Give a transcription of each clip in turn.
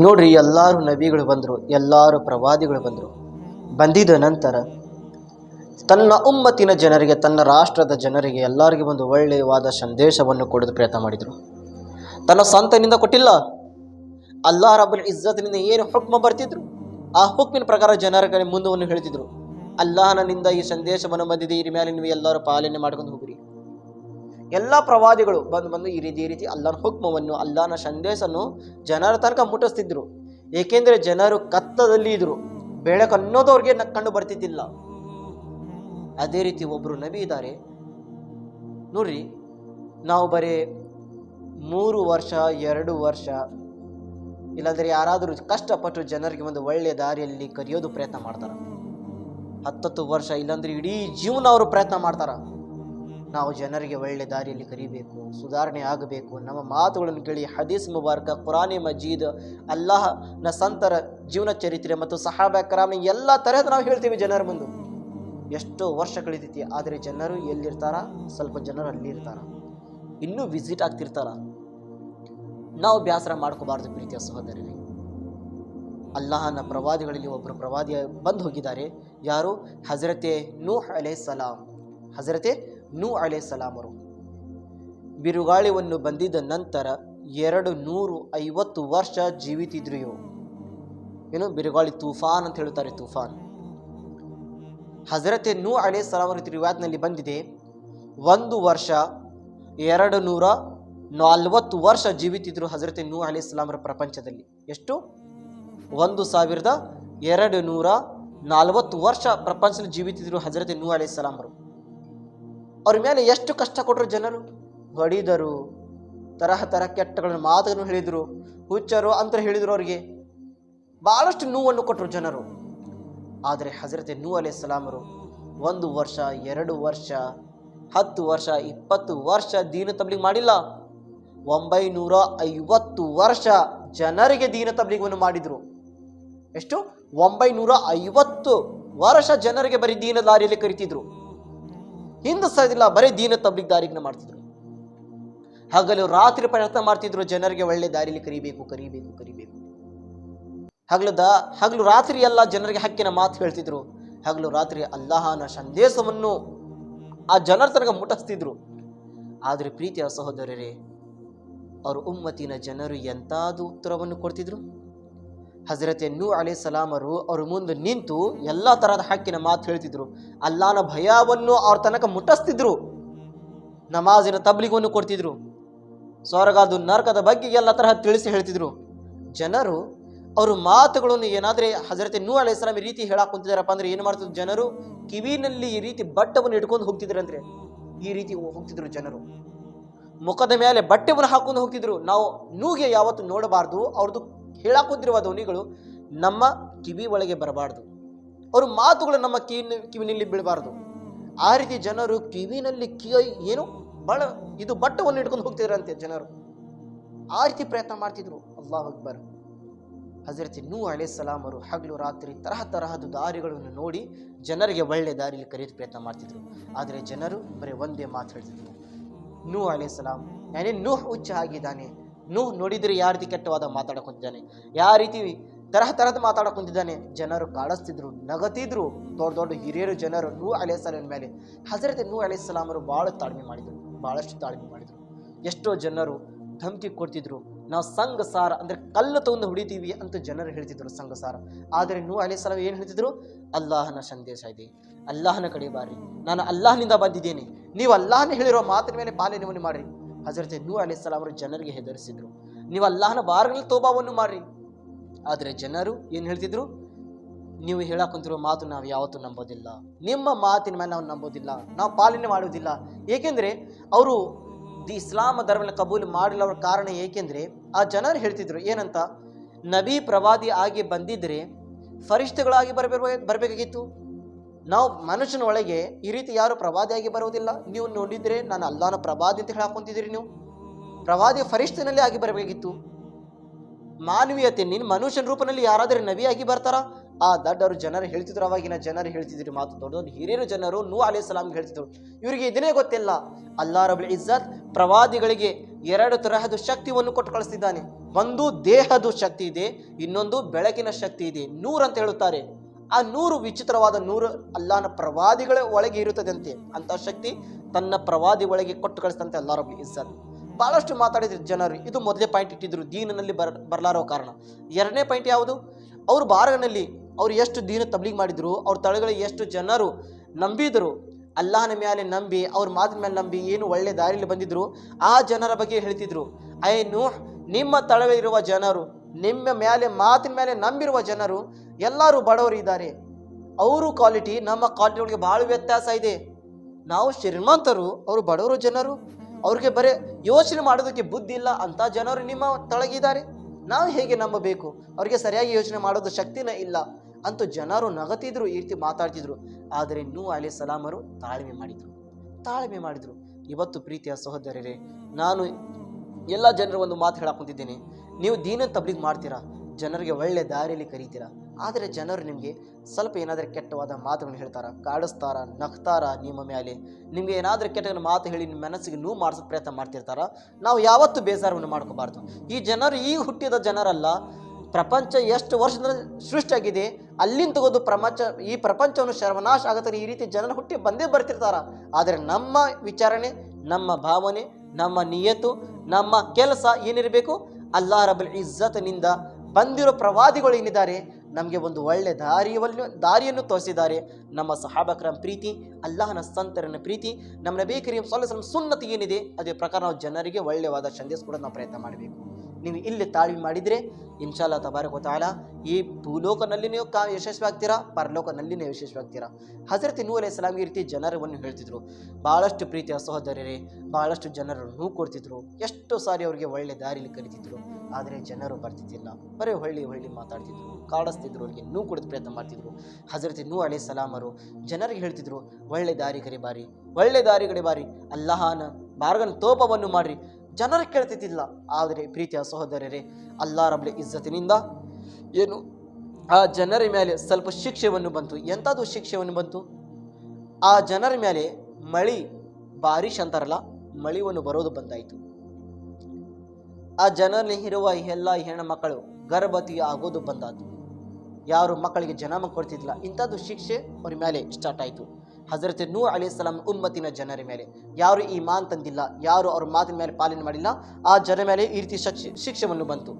ನೋಡ್ರಿ, ಎಲ್ಲರೂ ನಬಿಗಳು ಬಂದರು, ಎಲ್ಲಾರು ಪ್ರವಾದಿಗಳು ಬಂದರು. ಬಂದಿದ ನಂತರ ತನ್ನ ಉಮ್ಮತ್ತಿನ ಜನರಿಗೆ, ತನ್ನ ರಾಷ್ಟ್ರದ ಜನರಿಗೆ ಎಲ್ಲರಿಗೂ ಒಂದು ಒಳ್ಳೆಯವಾದ ಸಂದೇಶವನ್ನು ಕೊಡೋದು ಪ್ರಯತ್ನ ಮಾಡಿದರು. ತನ್ನ ಸಂತನಿಂದ ಕೊಟ್ಟಿಲ್ಲ. ಅಲ್ಲಾ ರಬ್ಬುಲ್ ಇಜ್ಜತ್ತಿನಿಂದ ಏನು ಹುಕ್ಮ ಬರ್ತಿದ್ರು? ಆ ಹುಕ್ಮಿನ ಪ್ರಕಾರ ಜನರಿಗೆ ಮುಂದವನ್ನು ಹೇಳ್ತಿದ್ರು. ಅಲ್ಲಾಹನಿಂದ ಈ ಸಂದೇಶವನ್ನು ಬಂದಿದೆ ಇರಿ ಮೇಲೆ ನೀವು ಎಲ್ಲರೂ ಪಾಲನೆ ಮಾಡ್ಕೊಂಡು ಹೋಗ್ರಿ. ಎಲ್ಲ ಪ್ರವಾದಿಗಳು ಬಂದು ಬಂದು ಈ ರೀತಿ ಈ ರೀತಿ ಅಲ್ಲನ ಹುಕ್ಮವನ್ನು, ಅಲ್ಲನ ಸಂದೇಶವನ್ನು ಜನರ ತನಕ ಮುಟ್ಟಿಸ್ತಿದ್ರು. ಏಕೆಂದರೆ ಜನರು ಕತ್ತದಲ್ಲಿ ಇದ್ರು. ಬೆಳಕು ಅನ್ನೋದು ಅವ್ರಿಗೆ ಕಂಡು ಬರ್ತಿದ್ದಿಲ್ಲ. ಅದೇ ರೀತಿ ಒಬ್ಬರು ನಬಿ ಇದ್ದಾರೆ. ನೋಡ್ರಿ, ನಾವು ಬರೀ ಮೂರು ವರ್ಷ, ಎರಡು ವರ್ಷ, ಇಲ್ಲಾಂದ್ರೆ ಯಾರಾದರೂ ಕಷ್ಟಪಟ್ಟು ಜನರಿಗೆ ಒಂದು ಒಳ್ಳೆಯ ದಾರಿಯಲ್ಲಿ ಕರೆಯೋದು ಪ್ರಯತ್ನ ಮಾಡ್ತಾರೆ. ಹತ್ತತ್ತು ವರ್ಷ ಇಲ್ಲಾಂದ್ರೆ ಇಡೀ ಜೀವನ ಅವರು ಪ್ರಯತ್ನ ಮಾಡ್ತಾರ. ನಾವು ಜನರಿಗೆ ಒಳ್ಳೆ ದಾರಿಯಲ್ಲಿ ಕರಿಬೇಕು, ಸುಧಾರಣೆ ಆಗಬೇಕು ನಮ್ಮ ಮಾತುಗಳನ್ನು ಕೇಳಿ ಹದೀಸ್ ಮುಬಾರಕ, ಕುರಾನಿ ಮಜೀದ್, ಅಲ್ಲಾಹನ ಸಂತರ ಜೀವನ ಚರಿತ್ರೆ ಮತ್ತು ಸಹಾಬ ಕರಾಮಿ ಎಲ್ಲ ತರಹದ ನಾವು ಹೇಳ್ತೀವಿ ಜನರ ಮುಂದೆ. ಎಷ್ಟೋ ವರ್ಷ ಕಳೀತೈತಿ ಆದರೆ ಜನರು ಎಲ್ಲಿರ್ತಾರ? ಸ್ವಲ್ಪ ಜನರು ಅಲ್ಲಿರ್ತಾರ. ಇನ್ನೂ ವಿಸಿಟ್ ಆಗ್ತಿರ್ತಾರ. ನಾವು ಬ್ಯಾಸರ ಮಾಡ್ಕೋಬಾರ್ದು ಪ್ರೀತಿಯ ಸಹೋದರರಿಗೆ ಅಲ್ಲಾಹನ ಪ್ರವಾದಿಗಳಲ್ಲಿ ಒಬ್ಬರು ಪ್ರವಾದಿ ಬಂದು ಹೋಗಿದ್ದಾರೆ. ಯಾರು? ಹಜರತೆ ನೂಹ್ ಅಲೇ ಸಲಾಂ ಹಜರತೆ ನೂ ಅಳೆ ಸಲಾಮರು ಬಿರುಗಾಳಿವನ್ನು ಬಂದಿದ್ದ ನಂತರ ಎರಡು ನೂರು ಐವತ್ತು ವರ್ಷ ಜೀವಿತಿದ್ರು ಏನು? ಬಿರುಗಾಳಿ ತೂಫಾನ್ ಅಂತ ಹೇಳ್ತಾರೆ ತೂಫಾನ್. ಹಜರತೆ ನೂ ಅಳೆ ಸಲಾಮರ ರಿವಾಯತ್ನಲ್ಲಿ ಬಂದಿದೆ, ಒಂದು ವರ್ಷ ಎರಡು ನೂರ ನಲ್ವತ್ತು ವರ್ಷ ಜೀವಿತಿದ್ರು ಹಜರತೆ ನೂ ಅಳೆ ಸಲಾಮರ ಪ್ರಪಂಚದಲ್ಲಿ. ಎಷ್ಟು? ಒಂದು ಸಾವಿರದ ಎರಡು ನೂರ ನಲ್ವತ್ತು ವರ್ಷ ಪ್ರಪಂಚದಲ್ಲಿ ಜೀವಿತಿದ್ರು ಹಜರತೆ ನೂ ಅಳೆ ಸಲಾಮರು ಅವ್ರ ಮೇಲೆ ಎಷ್ಟು ಕಷ್ಟ ಕೊಟ್ಟರು ಜನರು? ಹೊಡಿದರು. ತರಹ ತರ ಕೆಟ್ಟಗಳನ್ನು ಮಾತುಗಳನ್ನು ಹೇಳಿದರು. ಹುಚ್ಚರು ಅಂತ ಹೇಳಿದರು ಅವರಿಗೆ. ಭಾಳಷ್ಟು ನೋವನ್ನು ಕೊಟ್ಟರು ಜನರು. ಆದರೆ ಹಜರತೆ ನೂ ಅಲೆ ಸಲಾಮರು ಒಂದು ವರ್ಷ, ಎರಡು ವರ್ಷ, ಹತ್ತು ವರ್ಷ, ಇಪ್ಪತ್ತು ವರ್ಷ ದೀನ ತಬ್ಲಿಗ್ ಮಾಡಿಲ್ಲ. ಒಂಬೈನೂರ ಐವತ್ತು ವರ್ಷ ಜನರಿಗೆ ದೀನ ತಬ್ಲಿಗವನ್ನು ಮಾಡಿದರು. ಎಷ್ಟು? ಒಂಬೈನೂರ ಐವತ್ತು ವರ್ಷ ಜನರಿಗೆ ಬರೀ ದೀನ ದಾರಿಯಲ್ಲಿ ಕರಿತಿದ್ರು. ಹಿಂದೆ ಸದಿಲ್ಲ ಬರೀ ದೀನ ತಬ್ಲಿಕ್ ದಾರಿನ ಮಾಡ್ತಿದ್ರು. ಹಗಲು ರಾತ್ರಿ ಪ್ರಯತ್ನ ಮಾಡ್ತಿದ್ರು, ಜನರಿಗೆ ಒಳ್ಳೆ ದಾರಿಲಿ ಕರಿಬೇಕು ಕರಿಬೇಕು ಕರಿಬೇಕು. ಹಗಲು ದ, ಹಗಲು ರಾತ್ರಿ ಎಲ್ಲ ಜನರಿಗೆ ಹಕ್ಕಿನ ಮಾತು ಹೇಳ್ತಿದ್ರು. ಹಗಲು ರಾತ್ರಿ ಅಲ್ಲಾಹನ ಸಂದೇಶವನ್ನು ಆ ಜನರ ತನಕ ಮುಟ್ಟಿಸ್ತಿದ್ರು. ಆದರೆ ಪ್ರೀತಿಯ ಸಹೋದರರೇ, ಅವರು ಉಮ್ಮತಿನ ಜನರು ಎಂತಾದ ಉತ್ತರವನ್ನು ಕೊಡ್ತಿದ್ರು? ಹಜರತೆ ನೂ ಅಲಿ ಸಲಾಮರು ಅವ್ರ ಮುಂದೆ ನಿಂತು ಎಲ್ಲ ತರಹದ ಹಕ್ಕಿನ ಮಾತು ಹೇಳ್ತಿದ್ರು. ಅಲ್ಲಾನ ಭಯವನ್ನು ಅವ್ರ ತನಕ ಮುಟ್ಟಿಸ್ತಿದ್ರು. ನಮಾಜಿನ ತಬ್ಲಿಗವನ್ನು ಕೊಡ್ತಿದ್ರು. ಸ್ವರ್ಗದು ನರಕದ ಬಗ್ಗೆ ಎಲ್ಲ ತರಹ ತಿಳಿಸಿ ಹೇಳ್ತಿದ್ರು. ಜನರು ಅವ್ರ ಮಾತುಗಳನ್ನು ಏನಾದ್ರೆ ಹಜರತ್ ನೂ ಅಲೆ ಸಲಾಮ್ ಈ ರೀತಿ ಹೇಳಕ್ ಕುಂತಿದಾರಪ್ಪ ಅಂದ್ರೆ ಏನು ಮಾಡ್ತಿದ್ರು ಜನರು? ಕಿವಿನಲ್ಲಿ ಈ ರೀತಿ ಬಟ್ಟವನ್ನು ಇಟ್ಕೊಂಡು ಹೋಗ್ತಿದ್ರಂದ್ರೆ ಈ ರೀತಿ ಹೋಗ್ತಿದ್ರು ಜನರು. ಮುಖದ ಮೇಲೆ ಬಟ್ಟೆವನ್ನು ಹಾಕೊಂಡು ಹೋಗ್ತಿದ್ರು. ನಾವು ನೂಗೆ ಯಾವತ್ತು ನೋಡಬಾರ್ದು. ಅವ್ರದ್ದು ಹೇಳಕ್ ಕುಂತಿರುವ ಧ್ವನಿಗಳು ನಮ್ಮ ಕಿವಿ ಒಳಗೆ ಬರಬಾರ್ದು. ಅವ್ರ ಮಾತುಗಳು ನಮ್ಮ ಕಿವಿ ಕಿವಿನಲ್ಲಿ ಬೀಳಬಾರ್ದು. ಆ ರೀತಿ ಜನರು ಕಿವಿನಲ್ಲಿ ಕಿವಿ ಏನು ಬಹಳ ಇದು ಬಟ್ಟವನ್ನು ಇಟ್ಕೊಂಡು ಹೋಗ್ತಿದ್ರಂತೆ ಜನರು. ಆ ರೀತಿ ಪ್ರಯತ್ನ ಮಾಡ್ತಿದ್ರು. ಅಲ್ಲಾಹ್ ಅಕ್ಬರ್. ಹಜರತ್ ನೂ ಅಲೇ ಸಲಾಮರು ಹಗಲು ರಾತ್ರಿ ತರಹ ತರಹದ ದಾರಿಗಳನ್ನು ನೋಡಿ ಜನರಿಗೆ ಒಳ್ಳೆ ದಾರಿಯಲ್ಲಿ ಕರೆಯೋದು ಪ್ರಯತ್ನ ಮಾಡ್ತಿದ್ರು. ಆದರೆ ಜನರು ಬರೀ ಒಂದೇ ಮಾತು ಹೇಳ್ತಿದ್ರು. ನೂ ಅಲೇ ಸಲಾಂ ನಾನೇ ನೂಹ್ ಹುಚ್ಚ ಆಗಿದ್ದಾನೆ ನೂಹ್ ನೋಡಿದ್ರೆ ಯಾವ ರೀತಿ ಕೆಟ್ಟವಾದ ಮಾತಾಡಕೊಂತಿದ್ದಾನೆ ಯಾವ ರೀತಿ ತರಹ ತರಹದ ಮಾತಾಡಕೊಂತಿದ್ದಾನೆ ಜನರು ಕಾಡಿಸ್ತಿದ್ರು, ನಗತಿದ್ರು. ದೊಡ್ಡ ದೊಡ್ಡ ಹಿರಿಯರು, ಜನರು ನೂ ಅಲೇ ಸಲಾಮ್ ಮೇಲೆ. ಹಜರತ್ ನೂ ಅಲೇ ಸಲಾಮರು ಭಾಳ ತಾಳ್ಮೆ ಮಾಡಿದರು, ಭಾಳಷ್ಟು ತಾಳ್ಮೆ ಮಾಡಿದರು. ಎಷ್ಟೋ ಜನರು ಧಮಕಿ ಕೊಡ್ತಿದ್ರು. ನಾವು ಸಂಘ ಸಾರ ಅಂದ್ರೆ ಕಲ್ಲು ತಗೊಂಡು ಹೊಡಿತೀವಿ ಅಂತ ಜನರು ಹೇಳ್ತಿದ್ರು ಸಂಘ ಸಾರ ಆದರೆ ನೂ ಅಲಿ ಸಲಾಮ್ ಏನು ಹೇಳ್ತಿದ್ರು? ಅಲ್ಲಾಹನ ಸಂದೇಶ ಇದೆ. ಅಲ್ಲಾಹನ ಕಡೆ ಬಾರಿ ನಾನು ಅಲ್ಲಾಹನಿಂದ ಬಂದಿದ್ದೇನೆ. ನೀವು ಅಲ್ಲಾಹನ ಹೇಳಿರೋ ಮಾತಿನ ಮೇಲೆ ಪಾಲನೆ ಮಾಡ್ರಿ ಹಜರತ್ ನೂ ಅಲಿ ಸಲಾಮ್ ಅವರು ಜನರಿಗೆ ಹೆದರಿಸಿದ್ರು. ನೀವು ಅಲ್ಲಾಹನ ಬಾರ್ಗಳಲ್ಲಿ ತೋಬಾವನ್ನು ಮಾಡ್ರಿ ಆದರೆ ಜನರು ಏನು ಹೇಳ್ತಿದ್ರು? ನೀವು ಹೇಳಕ್ ಕುಂತಿರೋ ಮಾತು ನಾವು ಯಾವತ್ತೂ ನಂಬೋದಿಲ್ಲ. ನಿಮ್ಮ ಮಾತಿನ ಮೇಲೆ ನಾವು ನಂಬೋದಿಲ್ಲ. ನಾವು ಪಾಲನೆ ಮಾಡುವುದಿಲ್ಲ. ಏಕೆಂದರೆ ಅವರು ದಿ ಇಸ್ಲಾಮ ಧರ್ಮನ ಕಬೂಲ್ ಮಾಡಲು ಅವ್ರ ಕಾರಣ ಏಕೆಂದರೆ ಆ ಜನರು ಹೇಳ್ತಿದ್ರು, ಏನಂತ? ನಬಿ ಪ್ರವಾದಿ ಆಗಿ ಬಂದಿದ್ರೆ ಫರಿಷ್ಠಗಳಾಗಿ ಬರಬೇಕು ಬರಬೇಕಾಗಿತ್ತು. ನಾವು ಮನುಷ್ಯನ ಒಳಗೆ ಈ ರೀತಿ ಯಾರು ಪ್ರವಾದಿಯಾಗಿ ಬರುವುದಿಲ್ಲ. ನೀವು ನೋಡಿದ್ರೆ ನಾನು ಅಲ್ಲಾನ ಪ್ರವಾದಿ ಅಂತ ಹೇಳಾಕೊಂತಿದ್ದೀರಿ ನೀವು. ಪ್ರವಾದಿ ಫರಿಷ್ಠನಲ್ಲಿ ಆಗಿ ಬರಬೇಕಿತ್ತು. ಮಾನವೀಯತೆ ನಿನ್ನ ಮನುಷ್ಯನ ರೂಪದಲ್ಲಿ ಯಾರಾದರೂ ನವಿಯಾಗಿ ಬರ್ತಾರ? ಆ ದಡ್ಡರು ಜನರು ಹೇಳ್ತಿದ್ರು, ಅವಾಗಿನ ಜನರು ಹೇಳ್ತಿದ್ರು ಮಾತು ದೊಡ್ಡ ಹಿರಿಯರು ಜನರು ನೂ ಅಲಿ ಸಲಾಮ್ ಹೇಳ್ತಿದ್ರು. ಇವರಿಗೆ ಇದನ್ನೇ ಗೊತ್ತಿಲ್ಲ. ಅಲ್ಲಾ ಬಳಿ ಇಜ್ಜತ್ ಪ್ರವಾದಿಗಳಿಗೆ ಎರಡು ತರಹದ ಶಕ್ತಿಯನ್ನು ಕೊಟ್ಟು ಕಳಿಸ್ತಿದ್ದಾನೆ. ಒಂದು ದೇಹದ ಶಕ್ತಿ ಇದೆ, ಇನ್ನೊಂದು ಬೆಳಕಿನ ಶಕ್ತಿ ಇದೆ. ನೂರ್ ಅಂತ ಹೇಳುತ್ತಾರೆ. ಆ ನೂರು ವಿಚಿತ್ರವಾದ ನೂರು ಅಲ್ಲಾನ ಪ್ರವಾದಿಗಳ ಒಳಗೆ ಇರುತ್ತದಂತೆ ಅಂತ ಶಕ್ತಿ ತನ್ನ ಪ್ರವಾದಿ ಒಳಗೆ ಕೊಟ್ಟು ಕಳಿಸ್ತಂತೆ ಅಲ್ಲಾ ರಬ್ಬಿ ಬಹಳಷ್ಟು ಮಾತಾಡಿದ್ರು ಜನರು, ಇದು ಮೊದಲೇ ಪಾಯಿಂಟ್ ಇಟ್ಟಿದ್ರು, ದೀನಿನಲ್ಲಿ ಬರ, ಬರಲಾರೋ ಕಾರಣ. ಎರಡನೇ ಪಾಯಿಂಟ್ ಯಾವುದು? ಅವರು ಬಾರನಲ್ಲಿ ಅವ್ರು ಎಷ್ಟು ದೀನ ತಬ್ಲಿಗ್ ಮಾಡಿದ್ರು, ಅವ್ರ ತಳಗಳ ಎಷ್ಟು ಜನರು ನಂಬಿದರು, ಅಲ್ಲಾಹನ ಮೇಲೆ ನಂಬಿ, ಅವ್ರ ಮಾತಿನ ಮೇಲೆ ನಂಬಿ ಏನು ಒಳ್ಳೆ ದಾರಿಯಲ್ಲಿ ಬಂದಿದ್ರು, ಆ ಜನರ ಬಗ್ಗೆ ಹೇಳ್ತಿದ್ರು. ಐನು ನಿಮ್ಮ ತಳಗಳಿರುವ ಜನರು ನಿಮ್ಮ ಮೇಲೆ ಮಾತಿನ ಮೇಲೆ ನಂಬಿರುವ ಜನರು, ಎಲ್ಲರೂ ಬಡವರು ಇದ್ದಾರೆ. ಅವರು ಕ್ವಾಲಿಟಿ ನಮ್ಮ ಕ್ವಾಲಿಟಿ ಒಳಗೆ ಬಹಳ ವ್ಯತ್ಯಾಸ ಇದೆ. ನಾವು ಶ್ರೀಮಂತರು, ಅವರು ಬಡವರು ಜನರು. ಅವ್ರಿಗೆ ಬರೇ ಯೋಚನೆ ಮಾಡೋದಕ್ಕೆ ಬುದ್ಧಿ ಇಲ್ಲ ಅಂತ ಜನರು ನಿಮ್ಮ ತಳಗಿದ್ದಾರೆ. ನಾವು ಹೇಗೆ ನಂಬಬೇಕು? ಅವರಿಗೆ ಸರಿಯಾಗಿ ಯೋಚನೆ ಮಾಡೋದು ಶಕ್ತಿನೇ ಇಲ್ಲ ಅಂತೂ ಜನರು ನಗತಿದ್ರು, ಈ ರೀತಿ ಮಾತಾಡ್ತಿದ್ರು. ಆದರೆ ನೂ ಅಲಿ ಸಲಾಮರು ತಾಳ್ಮೆ ಮಾಡಿದರು. ತಾಳ್ಮೆ ಮಾಡಿದರು. ಇವತ್ತು ಪ್ರೀತಿಯ ಸಹೋದರರೇ, ನಾನು ಎಲ್ಲ ಜನರು ಒಂದು ಮಾತು ಹೇಳಕ್ ಕುಂತಿದ್ದೇನೆ. ನೀವು ದೀನ ತಬ್ಲಿಗ್ ಮಾಡ್ತೀರಾ? ಜನರಿಗೆ ಒಳ್ಳೆ ದಾರಿಯಲ್ಲಿ ಕರೀತೀರಾ? ಆದರೆ ಜನರು ನಿಮಗೆ ಸ್ವಲ್ಪ ಏನಾದರೂ ಕೆಟ್ಟವಾದ ಮಾತುಗಳನ್ನು ಹೇಳ್ತಾರ? ಕಾಡಿಸ್ತಾರ? ನಗ್ತಾರ ನಿಮ್ಮ ಮೇಲೆ ನಿಮಗೆ ಏನಾದರೂ ಕೆಟ್ಟ ಮಾತು ಹೇಳಿ ನಿಮ್ಮ ಮನಸ್ಸಿಗೆ ನೋವು ಮಾಡಿಸೋ ಪ್ರಯತ್ನ ಮಾಡ್ತಿರ್ತಾರ? ನಾವು ಯಾವತ್ತೂ ಬೇಜಾರವನ್ನು ಮಾಡ್ಕೋಬಾರ್ದು. ಈ ಜನರು ಈಗ ಹುಟ್ಟಿದ ಜನರಲ್ಲ. ಪ್ರಪಂಚ ಎಷ್ಟು ವರ್ಷದಿಂದ ಸೃಷ್ಟಿಯಾಗಿದೆ. ಅಲ್ಲಿಂದ ತಗೋದು ಪ್ರಪಂಚ, ಈ ಪ್ರಪಂಚವನ್ನು ಸರ್ವನಾಶ ಆಗುತ್ತಾರೆ ಈ ರೀತಿ ಜನರು ಹುಟ್ಟಿ ಬಂದೇ ಬರ್ತಿರ್ತಾರ? ಆದರೆ ನಮ್ಮ ವಿಚಾರಣೆ, ನಮ್ಮ ಭಾವನೆ, ನಮ್ಮ ನಿಯತ್ತು, ನಮ್ಮ ಕೆಲಸ ಏನಿರಬೇಕು ಅಲ್ಲಾ ರಬಲ್ ಇಜ್ಜತ್ನಿಂದ ಬಂದಿರೋ ಪ್ರವಾದಿಗಳು ಏನಿದ್ದಾರೆ, ನಮಗೆ ಒಂದು ಒಳ್ಳೆ ದಾರಿಯಲ್ಲಿ ದಾರಿಯನ್ನು ತೋರಿಸಿದ್ದಾರೆ. ನಮ್ಮ ಸಹಾಬಕರ ಪ್ರೀತಿ, ಅಲ್ಲಾಹನ ಸಂತರನ ಪ್ರೀತಿ, ನಮ್ಮ ನಬಿ ಕರೀಂ ಸುನ್ನತಿ ಏನಿದೆ, ಅದೇ ಪ್ರಕಾರ ನಾವು ಜನರಿಗೆ ಒಳ್ಳೆಯವಾದ ಸಂದೇಶ ಕೂಡ ನಾವು ಪ್ರಯತ್ನ ಮಾಡಬೇಕು. ನೀವು ಇಲ್ಲಿ ತಾಳ್ಮೆ ಮಾಡಿದರೆ ಇನ್ಶಾಲ್ಲ ತಬಾರಕ್ ತಾಲ ಈ ಭೂಲೋಕನಲ್ಲಿ ನೀವು ಕಾ ಯಶಸ್ವಿ ಆಗ್ತೀರಾ ಪರಲೋಕನಲ್ಲಿ ನೀವು ಯಶಸ್ವಿ ಆಗ್ತೀರಾ ಹಜರತ್ ನೂ ಅಲೈ ಸಲಾಮ್ ಈ ರೀತಿ ಜನರವನ್ನು ಹೇಳ್ತಿದ್ರು. ಭಾಳಷ್ಟು ಪ್ರೀತಿಯ ಸಹೋದರರೇ ಭಾಳಷ್ಟು ಜನರು ನೂ ಕೊಡ್ತಿದ್ರು. ಎಷ್ಟು ಸಾರಿ ಅವರಿಗೆ ಒಳ್ಳೆ ದಾರಿಲಿ ಕಲಿತಿದ್ರು ಆದರೆ ಜನರು ಬರ್ತಿದ್ದಿಲ್ಲ. ಬರೀ ಹೊಳ್ಳಿ ಹೊಳ್ಳಿ ಮಾತಾಡ್ತಿದ್ರು, ಕಾಡಿಸ್ತಿದ್ರು, ಅವರಿಗೆ ನೂ ಕೊಡೋದು ಪ್ರಯತ್ನ ಮಾಡ್ತಿದ್ರು. ಹಜರತ್ ನೂ ಅಲೈ ಸಲಾಮರು ಜನರಿಗೆ ಹೇಳ್ತಿದ್ರು, ಒಳ್ಳೆ ದಾರಿ ಕರಿ ಬಾರಿ ಒಳ್ಳೆ ದಾರಿ ಕಡೆ ಬಾರಿ ಅಲ್ಲಾಹನ ಮಾರ್ಗನ ತೋಪವನ್ನು ಮಾಡ್ರಿ. ಜನರು ಕೇಳ್ತಿದ್ದಿಲ್ಲ. ಆದರೆ ಪ್ರೀತಿಯ ಸಹೋದರರೇ ಅಲ್ಲಾ ರಬ್ಲೆ ಇಜ್ಜತಿನಿಂದ ಏನು ಆ ಜನರ ಮೇಲೆ ಸ್ವಲ್ಪ ಶಿಕ್ಷೆಯನ್ನು ಬಂತು. ಎಂಥದ್ದು ಶಿಕ್ಷೆಯನ್ನು ಬಂತು. ಆ ಜನರ ಮೇಲೆ ಮಳಿ ಬಾರಿಶ್ ಅಂತಾರಲ್ಲ, ಮಳಿವನ್ನು ಬರೋದು ಬಂದಾಯಿತು. ಆ ಜನರಲ್ಲಿ ಇರುವ ಎಲ್ಲ ಹೆಣ್ಣು ಮಕ್ಕಳು ಗರ್ಭವತಿ ಆಗೋದು ಬಂದಾತು. ಯಾರು ಮಕ್ಕಳಿಗೆ ಜನಮ ಕೊಡ್ತಿದ್ದಿಲ್ಲ ಇಂಥದ್ದು ಶಿಕ್ಷೆ ಅವ್ರ ಮೇಲೆ ಸ್ಟಾರ್ಟ್ ಆಯಿತು. ಹಜರತ್ ನೂ ಅಲಿ ಸಲಾಂ ಉಮ್ಮತ್ತಿನ ಜನರ ಮೇಲೆ. ಯಾರು ಈ ಮಾನ್ ತಂದಿಲ್ಲ, ಯಾರು ಅವ್ರ ಮಾತಿನ ಮೇಲೆ ಪಾಲನೆ ಮಾಡಿಲ್ಲ, ಆ ಜನ ಮೇಲೆ ಈ ರೀತಿ ಶಿಕ್ಷೆ ಶಿಕ್ಷೆಯನ್ನು ಬಂತು.